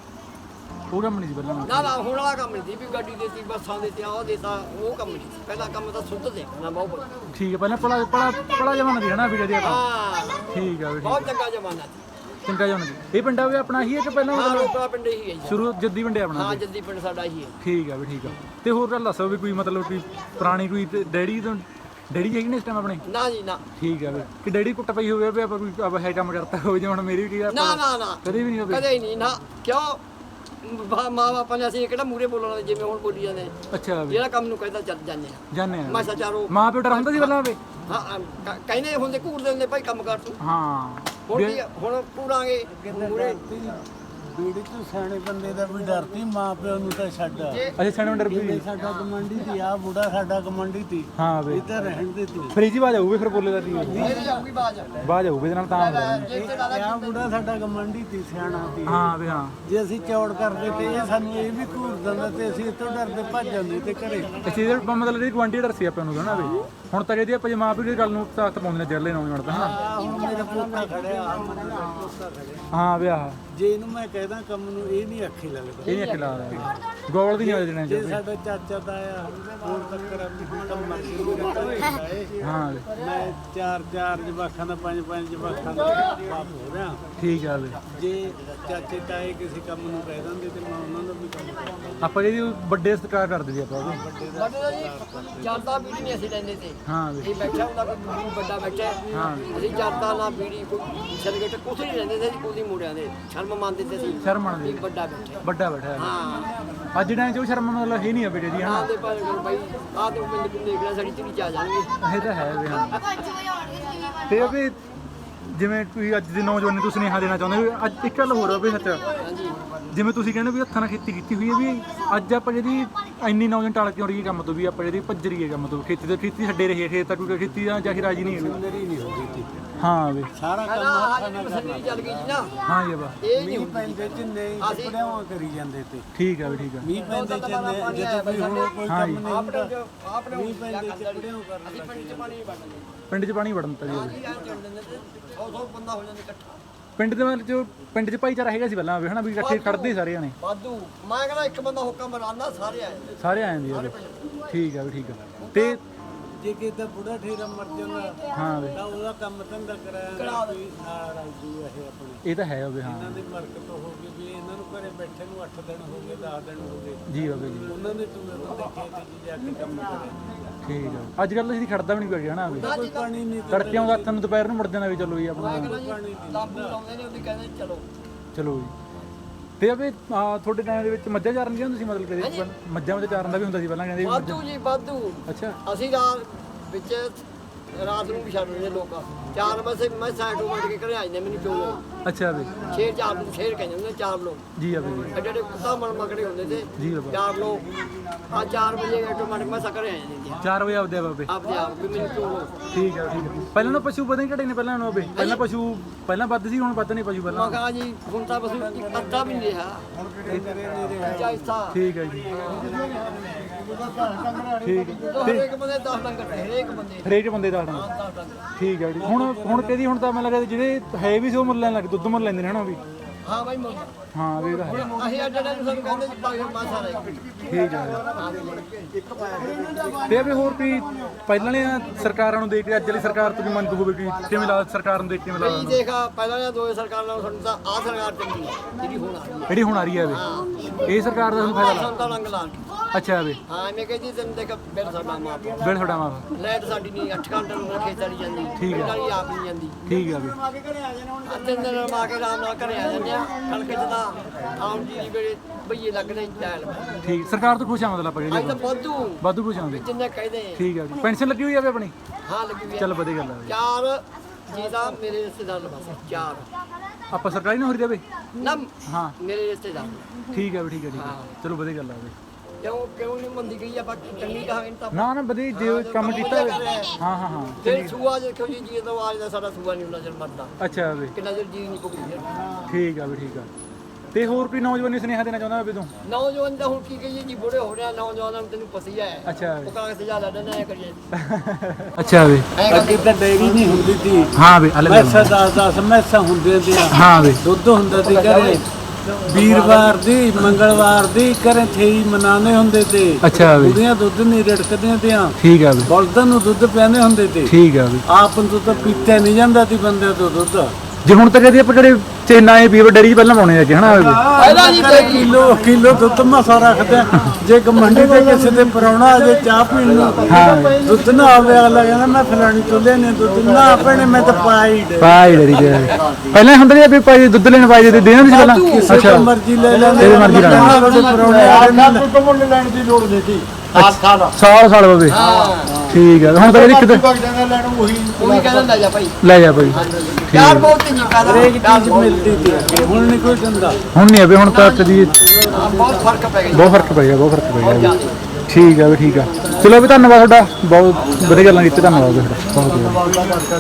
ਉਹ ਕੰਮ ਨਹੀਂ ਸੀ ਪਹਿਲਾਂ ਨਾ ਨਾ ਹੁਣ ਵਾਲਾ ਕੰਮ ਨਹੀਂ ਸੀ ਵੀ ਗੱਡੀ ਦੇਤੀ ਬੱਸਾਂ ਦੇਤੀਆਂ ਉਹ ਦੇਤਾ ਉਹ ਕੰਮ ਨਹੀਂ ਸੀ। ਪਹਿਲਾਂ ਕੰਮ ਤਾਂ ਸੁੱਧ ਦੇ ਨਾ ਬਹੁਤ। ਠੀਕ ਹੈ ਪਹਿਲਾਂ ਪੜਾ ਪੜਾ ਪੜਾ ਜਮਾਨਾ ਦੀ ਹਨਾ ਵੀ ਜਦੀ ਆਪਾਂ? ਹਾਂ। ਠੀਕ ਆ ਵੀ ਠੀਕ ਬਹੁਤ ਚੰਗਾ ਜ਼ਮਾਨਾ ਸੀ। ਚੰਗਾ ਜਮਾਨਾ ਦੀ ਇਹ ਪਿੰਡਾ ਵੀ ਆਪਣਾ ਹੀ ਹੈ ਕਿ ਪਹਿਲਾਂ ਹਾਂ ਮਤਲਬ ਰੋਪੜਾ ਪਿੰਡ ਹੀ ਹੈ ਜੀ। ਸ਼ੁਰੂ ਜੱਦੀ ਪਿੰਡੇ ਆਪਣਾ ਹਾਂ ਜੱਦੀ ਪਿੰਡ ਸਾਡਾ ਹੀ ਹੈ ਠੀਕ ਆ ਵੀ ਠੀਕ ਆ। ਤੇ ਹੋਰ ਗੱਲ ਦੱਸੋ ਵੀ ਕੋਈ ਮਤਲਬ ਕੋਈ ਪੁਰਾਣੀ ਕੋਈ ਤੇ ਡੈਡੀ ਤੋਂ ਡੈਡੀ ਹੈਗੀ ਨੇ ਇਸ ਟਾਈਮ ਆਪਣੇ? ਨਾ ਜੀ ਨਾ। ਠੀਕ ਆ ਵੀ ਕਿ ਡੈਡੀ ਕੁੱਟ ਪਈ ਹੋਵੇ ਵੀ ਆਪਾਂ ਕੋਈ ਆਪਾਂ ਹੈ ਕੰਮ ਕਰਤਾ ਹੋਵੇ ਜਿਵੇਂ ਹੁਣ ਮੇਰੀ ਵੀ ਕੀ ਆ ਨਾ ਨਾ ਨਾ। ਕਦੇ ਵੀ ਨਹੀਂ ਹੋਵੇ। ਕਦੇ ਹੀ ਨਹੀਂ ਨਾ। ਕਿਉਂ? ਬਾ- ਮਾਂ ਬਾਪਾਂ ਨੇ ਅਸੀਂ ਕਿਹੜਾ ਮੂਰੇ ਬੋਲਣਾ ਜਿਵੇਂ ਹੁਣ ਬੋਲੀ ਜਾਂਦੇ ਅੱਛਾ ਵੀ। ਜਿਹੜਾ ਕੰਮ ਨੂੰ ਕਹਿੰਦਾ ਚੱਲ ਜਾਂਦੇ ਆ। ਜਾਣੇ ਆ। ਮੈਂ ਚਾਰੋ। ਮਾਂ ਪਿਓ ਡਰਾਉਂਦਾ ਸੀ ਪਹਿਲਾਂ ਵੀ? ਹਾਂ ਹਾਂ, ਕ- ਕਹਿੰਦੇ ਹੁੰਦੇ ਘੂਰਦੇ ਹੁੰਦੇ ਭਾਈ ਕੰਮ ਕਰ ਤੂੰ। ਹਾਂ। ਹੁਣ ਹੁਣ ਪੂਰਾਂਗੇ ਮੂਰੇ ਬੀੜੀ ਤੋਂ ਸਿਆਣੇ ਬੰਦੇ ਦਾ ਵੀ ਡਰਤੀ ਮਾਂ ਪਿਓ ਨੂੰ ਤਾਂ ਛੱਡ। ਅੱਛਾ ਸੈਣੇ ਡਰ ਵੀ ਇਹ ਸਾਡਾ ਕਮਾਂਡੀ ਸੀ ਆ ਬੁੜਾ ਸਾਡਾ ਕਮਾਂਡੀ ਸੀ। ਹਾਂ ਵੀ ਇਹ ਤਾਂ ਰਹਿਣ ਦੇ ਤੂੰ ਫ੍ਰਿਜ ਬਾਜ ਆਊਗੀ ਫਿਰ ਬੋਲੇ ਦਾ ਤੀ ਇਹਦੇ ਜਾਊਗੀ ਬਾਜ ਬਾਜ ਆਊਗੀ ਇਹਦੇ ਨਾਲ ਤਾਂ ਨੀ। ਤੇ ਆ ਬੁੜਾ ਸਾਡਾ ਕਮਾਂਡੀ ਸੀ ਸਿਆਣਾ ਸੀ। ਹਾਂ ਵੀ ਹਾਂ। ਜੇ ਅਸੀਂ ਚੌੜ ਕਰਦੇ ਤੇ ਇਹ ਸਾਨੂੰ ਇਹ ਵੀ ਘੂਰ ਦਿੰਦਾ ਤੇ ਅਸੀਂ ਇੱਥੋਂ ਡਰਦੇ ਭੱਜ ਜਾਂਦੇ ਤੇ ਘਰੇ। ਇਸ ਚੀਜ਼ ਦਾ ਮਤਲਬ ਜਿਹੜੀ ਕੁਆਂਟੀ ਡਰ ਸੀ ਆਪਾਂ ਨੂੰ ਹਨਾ ਵੀ ਹੁਣ ਤਾਂ ਇਹਦੀ ਆਪਾਂ ਮਾਂ ਪਿਓ ਦੀ ਗੱਲ ਨੂੰ ਤਾਕਤ ਪਾਉਂਦੇ ਨੇ ਜਰਲੇ ਨੌਜਵਾਨ ਤਾਂ ਹਨਾ ਆ ਹੁਣ ਮੇਰਾ ਪੋਤਾ ਖੜਿਆ ਆ ਮੇਰਾ ਪੋਤਾ ਖੜਿਆ। ਹਾਂ ਵੀ ਆਹ। ਜੇ ਇਹਨੂੰ ਮੈਂ ਕਹਿਦਾ ਕੰਮ ਨੂੰ ਇਹ ਨਹੀਂ ਅੱਖੇ ਲੱਗਦਾ। ਇਹ ਨਹੀਂ ਰਿਹਾ ਗੋਲ ਦੀ ਨਹੀਂ ਜਣੇ ਜੇ ਸਾਡਾ ਚਾਚਾ ਦਾ ਆ ਹੁਣ ਤੱਕ ਕੰਮ ਮਰਜ਼ੀ ਏ। ਹਾਂ। ਮੈਂ ਚਾਰ ਚਾਰ ਜਵਾਖਾਂ ਦਾ ਪੰਜ ਪੰਜ ਜਵਾਖਾਂ ਦਾ ਬਾਪ ਹੋ ਰਿਹਾ। ਠੀਕ ਆ ਵੀ ਜੇ ਚਾਚੇ ਤਾਏ ਕਿਸੇ ਕੰਮ ਨੂੰ ਕਹਿ ਦਿੰਦੇ ਤੇ ਮੈਂ ਉਹਨਾਂ ਦਾ ਵੀ ਕੰਮ ਕਰਦਾ ਆਪਾਂ ਜਿਹੜੀ ਵੱਡੇ ਸਤਿਕਾਰ ਕਰਦੇ ਸੀ ਆਪਾਂ ਉਹਦੇ ਸਾਡੇ ਦਾ ਜੀ ਜਾਂਦਾ ਵੀ ਨਹੀਂ ਅਸੀਂ ਲੈਂਦੇ ਤੇ। ਹਾਂ ਇਹ ਬੈਠਾ ਹੁੰਦਾ ਕੋਈ ਵੱਡਾ ਬੈਠਾ ਹੈ। ਹਾਂ। ਅਸੀਂ ਜਾਂਦਾ ਨਾ ਬੀੜੀ ਕੋਈ ਸਰਗਟ ਕੁਛ ਨਹੀਂ ਲੈਂਦੇ ਤੇ ਕੋਈ ਮੁੰਡਿਆਂ ਦੇ। ਸ਼ਰਮ ਮੰਨਦੇ ਤੇ ਅਸੀਂ। ਸ਼ਰਮ ਆਉਂਦੀ ਇੱਕ ਵੱਡਾ ਬੈਠਾ ਵੱਡਾ ਬੈਠਾ ਹੈ। ਹਾਂ। ਅੱਜ ਟਾਈਮ 'ਚ ਉਹ ਸ਼ਰਮ ਮਤਲਬ ਹੈ ਨਹੀਂ ਆ ਬੇਟੇ ਦੀ ਹਨਾ ਆਹ ਦੇ ਭਾਈ ਬਾਈ ਆਹ ਤੇ ਪਿੰਡ ਪਿੰਡ ਦੇਖ ਲੈ ਸਾਡੀ ਧੀ ਚ ਆ ਜਾਣਗੇ। ਇਹ ਤਾਂ ਹੈ ਵੀ ਹਾਂ। ਤੇ ਉਹ ਵੀ ਜਿਵੇਂ ਤੁਸੀਂ ਅੱਜ ਦੇ ਨੌਜਵਾਨ ਨੂੰ ਤੁਸੀਂ ਸੁਨੇਹਾ ਦੇਣਾ ਚਾਹੁੰਦੇ ਹੋ ਵੀ ਅੱਜ ਇੱਕ ਗੱਲ ਹੋਰ ਆ ਵੀ ਸੱਚ। ਹਾਂਜੀ। ਜਿਵੇਂ ਤੁਸੀਂ ਕਹਿੰਦੇ ਵੀ ਹੱਥਾਂ ਨਾਲ ਖੇਤੀ ਕੀਤੀ ਹੋਈ ਹੈ ਵੀ ਅੱਜ ਆਪਾਂ ਜਿਹੜੀ ਇੰਨੀ ਨੌਜਵਾਨ ਟਾਲ ਕਿਉਂ ਰਹੀ ਹੈ ਕੰਮ ਤੋਂ ਵੀ ਆਪਾਂ ਜਿਹੜੀ ਭੱਜ ਰਹੀ ਹੈ ਕੰਮ ਤੋਂ ਖੇਤੀ ਤੋਂ ਖੇਤੀ ਛੱਡੇ ਰਹੀ ਹੈ ਖੇਤ ਤੱਕ ਕੋਈ ਖੇਤੀ ਦਾ ਜਾਂ ਰਾਜੀ ਨਹੀਂ ਹੈ ਮੇਰੀ ਨਹੀਂ ਹੁੰਦੀ ਸੀ ਹਾਂ ਵੀ। ਸਾਰਾ ਕੰਮ ਹੱਥਾਂ ਨਾਲ ਮਸਲੀ ਚੱਲ ਗਈ ਜੀ ਨਾ। ਹਾਂ ਜੀ ਬਾ ਇਹ ਨਹੀਂ ਮੀਂਹ ਪੈਂਦੇ ਚ ਨਹੀਂ ਕੱਪੜਿਆਂ ਕਰੀ ਜਾਂਦੇ ਤੇ। ਠੀਕ ਆ ਵੀ ਠੀਕ ਆ। ਮੀਂਹ ਪੈਂਦੇ ਚ ਨਹੀਂ ਜਦੋਂ ਵੀ ਕੋਈ ਹਾਂ ਕੰਮ ਜੀ। ਨਹੀਂ ਆਪਣੇ ਹੁੰਦਾ। ਆਪਣੇ ਮੀਂਹ ਪੈਂਦੇ ਚ ਕੱਪੜਿਆਂ ਕਰਨ ਅਸੀਂ ਪਿੰਡ ਚ ਪਾਣੀ ਵੜਦੇ ਪਿੰਡ 'ਚ ਪਾਣੀ ਵੜਨ ਤਾ ਜੀ ਉਹ। ਅਸੀਂ ਆਂ ਚੜ ਦਿੰਦੇ ਤੇ 100 100 ਬੰਦਾ ਹੋ ਜਾਂਦਾ ਇਕੱਠਾ। ਪਿੰਡ ਦੇ ਵਿੱਚ ਜੋ ਪਿੰਡ 'ਚ ਭਾਈਚਾਰਾ ਹੈਗਾ ਸੀ ਪਹਿਲਾਂ ਵੀ ਹਨਾ ਵੀ ਇਕੱਠੇ ਖੜਦੇ ਸਾਰੇ ਜਾਣੇ ਵਾਧੂ। ਮੈਂ ਕਹਿੰਦਾ ਇੱਕ ਬੰਦਾ ਹੁਕਮ ਬਣਾਉਂਦਾ ਸਾਰੇ ਆ ਜਾਂਦੇ ਸਾਰੇ ਆ ਜਾਂਦੇ ਆ ਵੀ। ਠੀਕ ਆ ਵੀ ਠੀਕ ਆ। ਤੇ ਜੇ ਕਿਤੇ ਬੁੜਾ ਠੇਰਾ ਮਰ ਜਾਂਦਾ ਹਾਂ ਵੀ ਤਾਂ ਉਹਦਾ ਕੰਮ ਧੰਦਾ ਕਰਾਇਆ ਕੋਈ ਨਾਲ ਰਾਜੂ ਇਹ ਆਪਣੇ। ਇਹ ਤਾਂ ਹੈ ਵੀ ਹਾਂ। ਇਹਨਾਂ ਦੀ ਬਰਕਤ ਹੋ ਗਈ ਵੀ ਇਹਨਾਂ ਨੂੰ ਘਰੇ ਬੈਠੇ ਨੂੰ 8 ਦਿਨ ਹੋ ਗਏ 10 ਦਿਨ ਹੋ ਗਏ। ਜੀ ਬਾਬੇ ਜੀ। ਉਹਨਾਂ ਨੇ ਤੁਮੇ ਬੰਦੇ ਖੇਤ 'ਚ ਜਾ ਕੇ ਕੰਮ ਕਰਿਆ। ਠੀਕ ਆ। ਅੱਜ ਕੱਲ੍ਹ ਅਸੀਂ ਖੜਦਾ ਵੀ ਨਹੀਂ ਕੋਈ ਹਨਾ? ਵੀ ਕੋਈ ਪਾਣੀ ਨਹੀਂ ਤੜਕੇ ਆਉਂਦਾ ਹੱਥਾਂ ਨੂੰ ਦੁਪਹਿਰ ਨੂੰ ਮੁੜ ਜਾਂਦਾ ਵੀ ਚਲੋ ਜੀ ਆਪਣਾ। ਲਾਂਬੂ ਲਾਉਂਦੇ ਨੇ ਉਹਦੀ ਕਹਿੰਦੇ ਚਲੋ। ਚਲੋ ਜੀ। ਤੇ ਅਬੇ ਤੁਹਾਡੇ ਟਾਈਮ ਦੇ ਵਿੱਚ ਮੱਝਾਂ ਚਾਰਨ ਦੀਆਂ ਹੁੰਦੀ ਸੀ ਮਤਲਬ ਕਦੇ ਮੱਝਾਂ ਵਿੱਚ ਚਾਰਨ ਦਾ ਵੀ ਹੁੰਦਾ ਸੀ ਪਹਿਲਾਂ ਕਹਿੰਦੇ ਵਾਧੂ ਜੀ ਵਾਧੂ। ਅੱਛਾ। ਅਸੀਂ ਰਾਤ ਵਿੱਚ ਰਾਤ ਨੂੰ ਵੀ ਛੱਡ ਦਿੰਦੇ ਲੋਕ। ਚਾਰ ਵਜੇ ਮੈਂ ਸਾਈਕਲ ਵੱਢ ਕੇ ਘਰੇ ਆ ਜਾਂਦੇ ਮੈਨੂੰ ਚੋਲ ਅੱਛਾ ਬਈ ਛੇ ਚਾਰ ਨੂੰ ਛੇ ਕਹਿੰਦੇ ਹੁੰਦੇ ਚਾਰ ਲੋਕ। ਜੀ ਆ ਬਈ ਇਹ ਜਿਹੜੇ ਕੁੱਤਾ ਮਨ ਮਕੜੇ ਹੁੰਦੇ ਤੇ ਜੀ ਬਾਬਾ। ਚਾਰ ਲੋਕ। ਆ 4 ਵਜੇ ਆਟੋਮੈਟਿਕ ਮੈਂ ਘਰੇ ਆ ਜਾਂਦੀ ਆ। 4 ਵਜੇ ਆਉਂਦੇ ਆ ਬਾਬੇ ਆਪਦੇ ਆਪ ਵੀ ਮੈਨੂੰ ਚੋਲੋ ਠੀਕ ਆ ਠੀਕ ਆ। ਪਹਿਲਾਂ ਨਾ ਪਸ਼ੂ ਪਤਾ ਨਹੀਂ ਘੜੇ ਨੇ ਪਹਿਲਾਂ ਨੂੰ ਬਾਬੇ ਪਹਿਲਾਂ ਪਸ਼ੂ ਪਹਿਲਾਂ ਵੱਧ ਸੀ ਹੁਣ ਵੱਧ ਨਹੀਂ ਪਸ਼ੂ ਪਹਿਲਾਂ। ਮੈਂ ਕਹਾ ਜੀ ਹੁਣ ਤਾਂ ਬਸ ਇੱਕ ਅੱਧਾ ਵੀ ਨਹੀਂ ਰਿਹਾ। ਚਾਹੀਦਾ ਠੀਕ ਹੈ ਜੀ। ਠੀਕ ਹੈ। ਹਰੇਕ ਬੰਦੇ 10 ਡੰਗਰ ਨੇ, ਹਰੇਕ ਬੰਦੇ ਹਰੇਕ ਬੰਦੇ ਦਾ ਆਟਾ 10 ਡੰਗਰ। ਠੀਕ ਹੈ ਜੀ। ਹੁਣ ਹੁਣ ਕਿਹਦੀ ਹੁਣ ਤਾਂ ਮੈਨੂੰ ਲੱਗਦਾ ਜਿਹੜੇ ਹੈ ਵੀ ਸੋ ਮੁੱਲ ਲੈਣ ਲੱਗ ਦੁੱਧ ਮੁੱਲ ਲੈਂਦੇ ਨੇ ਹਨਾ ਵੀ? ਹਾਂ ਬਾਈ ਮੁੰਡਾ ਹਾਂ ਵੀ ਇਹ ਤਾਂ ਹੈ। ਅਸੀਂ ਅੱਡੇ ਨੇ ਸਾਨੂੰ ਕਹਿੰਦੇ ਜੀ ਪਾਗਲ ਮਾਸਾ ਰਹੇ। ਠੀਕ ਹੈ ਤੇ ਵੀ ਹੋਰ ਕੋਈ ਪਹਿਲਾਂ ਵਾਲੀਆਂ ਸਰਕਾਰਾਂ ਨੂੰ ਦੇਖ ਕੇ ਅੱਜ ਵਾਲੀ ਸਰਕਾਰ ਤੋਂ ਵੀ ਮੰਗ ਹੋਵੇ ਕਿ ਕਿਵੇਂ ਲਾ ਸਰਕਾਰ ਨੂੰ ਦੇਖ ਕੇ ਕਿਵੇਂ ਲਾ ਬਈ ਦੇਖਾ ਪਹਿਲਾਂ ਦੀਆਂ ਦੋ ਸਰਕਾਰਾਂ ਨਾਲ ਸਾਨੂੰ ਤਾਂ ਆ ਸਰਕਾਰ ਚੰਗੀ ਹੈ ਜਿਹੜੀ ਹੁਣ ਆ ਰਹੀ ਹੈ ਜਿਹੜੀ ਹੁਣ ਆ ਰਹੀ ਹੈ। ਵੀ ਇਹ ਸਰਕਾਰ ਦਾ ਤੁਹਾਨੂੰ ਫਾਇਦਾ ਸਾਨੂੰ ਤਾਂ ਰੰਗ ਅੱਛਾ ਵੀ। ਹਾਂ ਮੈਂ ਕਹਿੰਦੀ ਤੈਨੂੰ ਦੇਖ ਬਿੱਲ ਸਾਡਾ ਮਾਪ ਬਿਲ ਤੁਹਾਡਾ ਮਾਫ ਲਾਈਟ ਸਾਡੀ ਨਹੀਂ 8 ਘੰਟੇ ਨੂੰ ਖੇਤ ਚਲੀ ਜਾਂਦੀ। ਠੀਕ ਹੈ। ਵਾਲੀ ਆਪ ਨਹੀਂ ਜਾਂਦੀ। ਠੀਕ ਹੈ ਵੀ। ਅੱਧੇ ਦਿਨ ਮਾ ਕੇ ਆਰਾਮ ਨਾਲ ਘਰੇ ਆ ਜਾਂਦੇ ਆ। ਕਣਕ ਤਾਂ ਆਉਣ ਜੀ ਵੇਲੇ ਬਈਏ ਲੱਗਣੇ ਚਾਲ ਠੀਕ ਸਰਕਾਰ ਤੋਂ ਖੁਸ਼ ਆ ਮਤਲਬ ਆਪਾਂ ਅੱਜ ਤਾਂ ਵਾਧੂ। ਵਾਧੂ ਖੁਸ਼ ਆਉਂਦੇ ਜਿੰਨੇ ਕਹਿੰਦੇ ਠੀਕ ਹੈ ਜੀ। ਪੈਨਸ਼ਨ ਲੱਗੀ ਹੋਈ ਆ ਵੀ ਆਪਣੀ? ਹਾਂ ਲੱਗੀ ਹੋਈ ਆ। ਚੱਲ ਵਧੀਆ ਗੱਲ ਆ। ਚਾਰ ਜੀ ਦਾ ਮੇਰੇ ਰਿਸ਼ਤੇਦਾਰ ਬਸ ਚਾਰ। ਆਪਾਂ ਸਰਕਾਰੀ ਨੌਕਰੀ ਦੇ ਵੀ ਨਾ ਹਾਂ। ਮੇਰੇ ਰਿਸ਼ਤੇਦਾਰ ਠੀਕ ਹੈ ਵੀ ਠੀਕ ਹੈ ਠੀਕ ਹੈ। ਚਲੋ ਵਧੀਆ ਗੱਲ ਆ ਵੀ। ਕਿਉਂ ਕਿਉਂ ਨਹੀਂ ਮੰਦੀ ਗਈ ਆ? ਬਾਕੀ ਚੰਗੀ ਕਹਾਣੀ ਤਾਂ ਨਾ ਨਾ ਵਧੀਆ ਜੇ ਕੰਮ ਕੀਤਾ ਹਾਂ ਹਾਂ ਹਾਂ ਫਿਰ ਸੂਆ ਦੇਖੋ ਜੀ ਜੀ ਤੋਂ ਆਵਾਜ਼ ਦਾ ਸਾਡਾ ਸੂਆ ਨਹੀਂ ਨਜ਼ਰ ਮਰਦਾ। ਅੱਛਾ ਵੀ। ਕਿੰਨਾ ਚਿਰ ਜੀ ਨਹੀਂ ਪਕੜੀ ਠੀਕ ਆ ਵੀ ਠੀਕ ਆ। ਤੇ ਹੋਰ ਕੋਈ ਨੌਜਵਾਨੀ ਸੁਨੇਹਾ ਦੇਣਾ ਚਾਹੁੰਦਾ ਵੀ ਤੂੰ? ਨੌਜਵਾਨ ਦਾ ਹੁਣ ਕੀ ਕਹੀਏ ਜੀ ਬੁੜੇ ਹੋ ਰਹੇ ਨੌਜਵਾਨਾਂ ਨੂੰ ਤੈਨੂੰ ਪਸੀ ਹੈ ਅੱਛਾ ਉਹ ਕਾਂ ਸਜਾ ਲੈਣਾ ਨਾ ਕਰੀਏ। ਅੱਛਾ ਵੀ। *laughs* ਅੱਗੇ ਤਾਂ ਡੇਰੀ ਨਹੀਂ ਹੁੰਦੀ ਸੀ। ਹਾਂ ਵੀ ਮੈਸਾਂ ਦਸ ਦਸ ਮੈਸਾਂ ਹੁੰਦੀਆਂ ਦੀਆਂ ਹਾਂ ਵੀ। ਦੁੱਧ ਹੁੰਦਾ ਸੀ ਘਰੇ। ਵੀਰਵਾਰ ਦੀ ਮੰਗਲਵਾਰ ਦੀ ਘਰੇ ਥੇਈ ਮਨਾਣੇ ਹੁੰਦੇ ਤੇ। ਅੱਛਾ ਵੀ। ਉਹਦੀਆਂ ਦੁੱਧ ਨਹੀਂ ਰੜਕਦੀਆਂ ਤੀਆਂ। ਠੀਕ ਆ ਵੀ। ਬਲਦਾਂ ਨੂੰ ਦੁੱਧ ਪਿਆਉਂਦੇ ਹੁੰਦੇ ਤੇ। ਠੀਕ ਆ ਵੀ। ਆਪ ਨੂੰ ਤਾਂ ਪੀਤੇ ਨਹੀਂ ਜਾਂਦਾ ਸੀ ਬੰਦੇ ਤੋਂ ਦੁੱਧ। ਜੇ ਹੁਣ ਤੱਕ ਇਹਦੇ ਆਪਾਂ ਜਿਹੜੇ ਚੇਨਾ ਇਹ ਪੀਵਰ ਡੈਰੀ ਪਹਿਲਾਂ ਪਾਉਣੇ ਆ ਕਿ ਹਨਾ? ਪਹਿਲਾਂ ਨਹੀਂ ਘਰੇ ਕਿਲੋ ਕਿਲੋ ਦੁੱਧ ਮਸਾ ਰੱਖਦੇ ਆ। ਜੇ ਗਮੰਡੀ ਤੇ ਕਿਸੇ ਤੇ ਪਰੌਣਾ ਆ ਜੇ ਚਾਹ ਪੀਣ ਨੂੰ ਦੁੱਧ ਨਾ ਆਵੇ ਅਗਲਾ ਕਹਿੰਦਾ ਮੈਂ ਫਲਾਣੀ ਤੋਂ ਲੈਣੇ ਦੁੱਧ ਨਾ ਭੈਣੇ ਮੈਂ ਤਾਂ ਪਾਈ ਡੇ ਪਾਈ ਡੈਰੀ 'ਚ ਪਹਿਲਾਂ ਹੁੰਦਾ ਸੀ ਵੀ ਭਾਈ ਦੁੱਧ ਲੈਣ ਪਾਈ ਦੇ ਦੇਣਾ ਨਹੀਂ ਸੀ ਪਹਿਲਾਂ ਕਿਸੇ ਤੋਂ ਮਰਜ਼ੀ ਲੈ ਲੈਂਦੇ ਮਰਜ਼ੀ ਨਾਲ। ਪਰੌਣੇ ਆ ਨੇ। ਲੈਣ ਦੀ ਲੋੜ ਨਹੀਂ ਸੀ ਆਠ ਸਾਲ ਸਾਲ ਸਾਲ ਬਾਬੇ। ਠੀਕ ਆ। ਹੁਣ ਤਾਂ ਇਹਦੀ ਕਿਤੇ ਵਗ ਜਾਂਦਾ ਲੈਣ ਉਹੀ ਉਹ ਵੀ ਕਹਿੰਦਾ ਲੈ ਜਾ ਭਾਈ। ਲੈ ਜਾ ਭਾਈ। ਯਾਰ ਬਹੁਤ ਚੀਜ਼ ਮਿਲਦੀ ਸੀ ਹੁਣ ਨਹੀਂ ਕੋਈ ਦਿੰਦਾ। ਹੁਣ ਨਹੀਂ ਆਵੇ ਹੁਣ ਤਾਂ ਕਦੀ ਹਾਂ, ਬਹੁਤ ਫ਼ਰਕ ਪੈ ਗਿਆ। ਬਹੁਤ ਫ਼ਰਕ ਪੈ ਗਿਆ ਬਹੁਤ ਫ਼ਰਕ ਪੈ ਗਿਆ। ਠੀਕ ਆ ਵੀ ਠੀਕ ਆ। ਚਲੋ ਵੀ ਧੰਨਵਾਦ ਤੁਹਾਡਾ। ਬਹੁਤ ਵਧੀਆ ਗੱਲਾਂ ਕੀਤੀ ਧੰਨਵਾਦ ਤੁਹਾਡਾ। ਬਹੁਤ ਵਧੀਆ।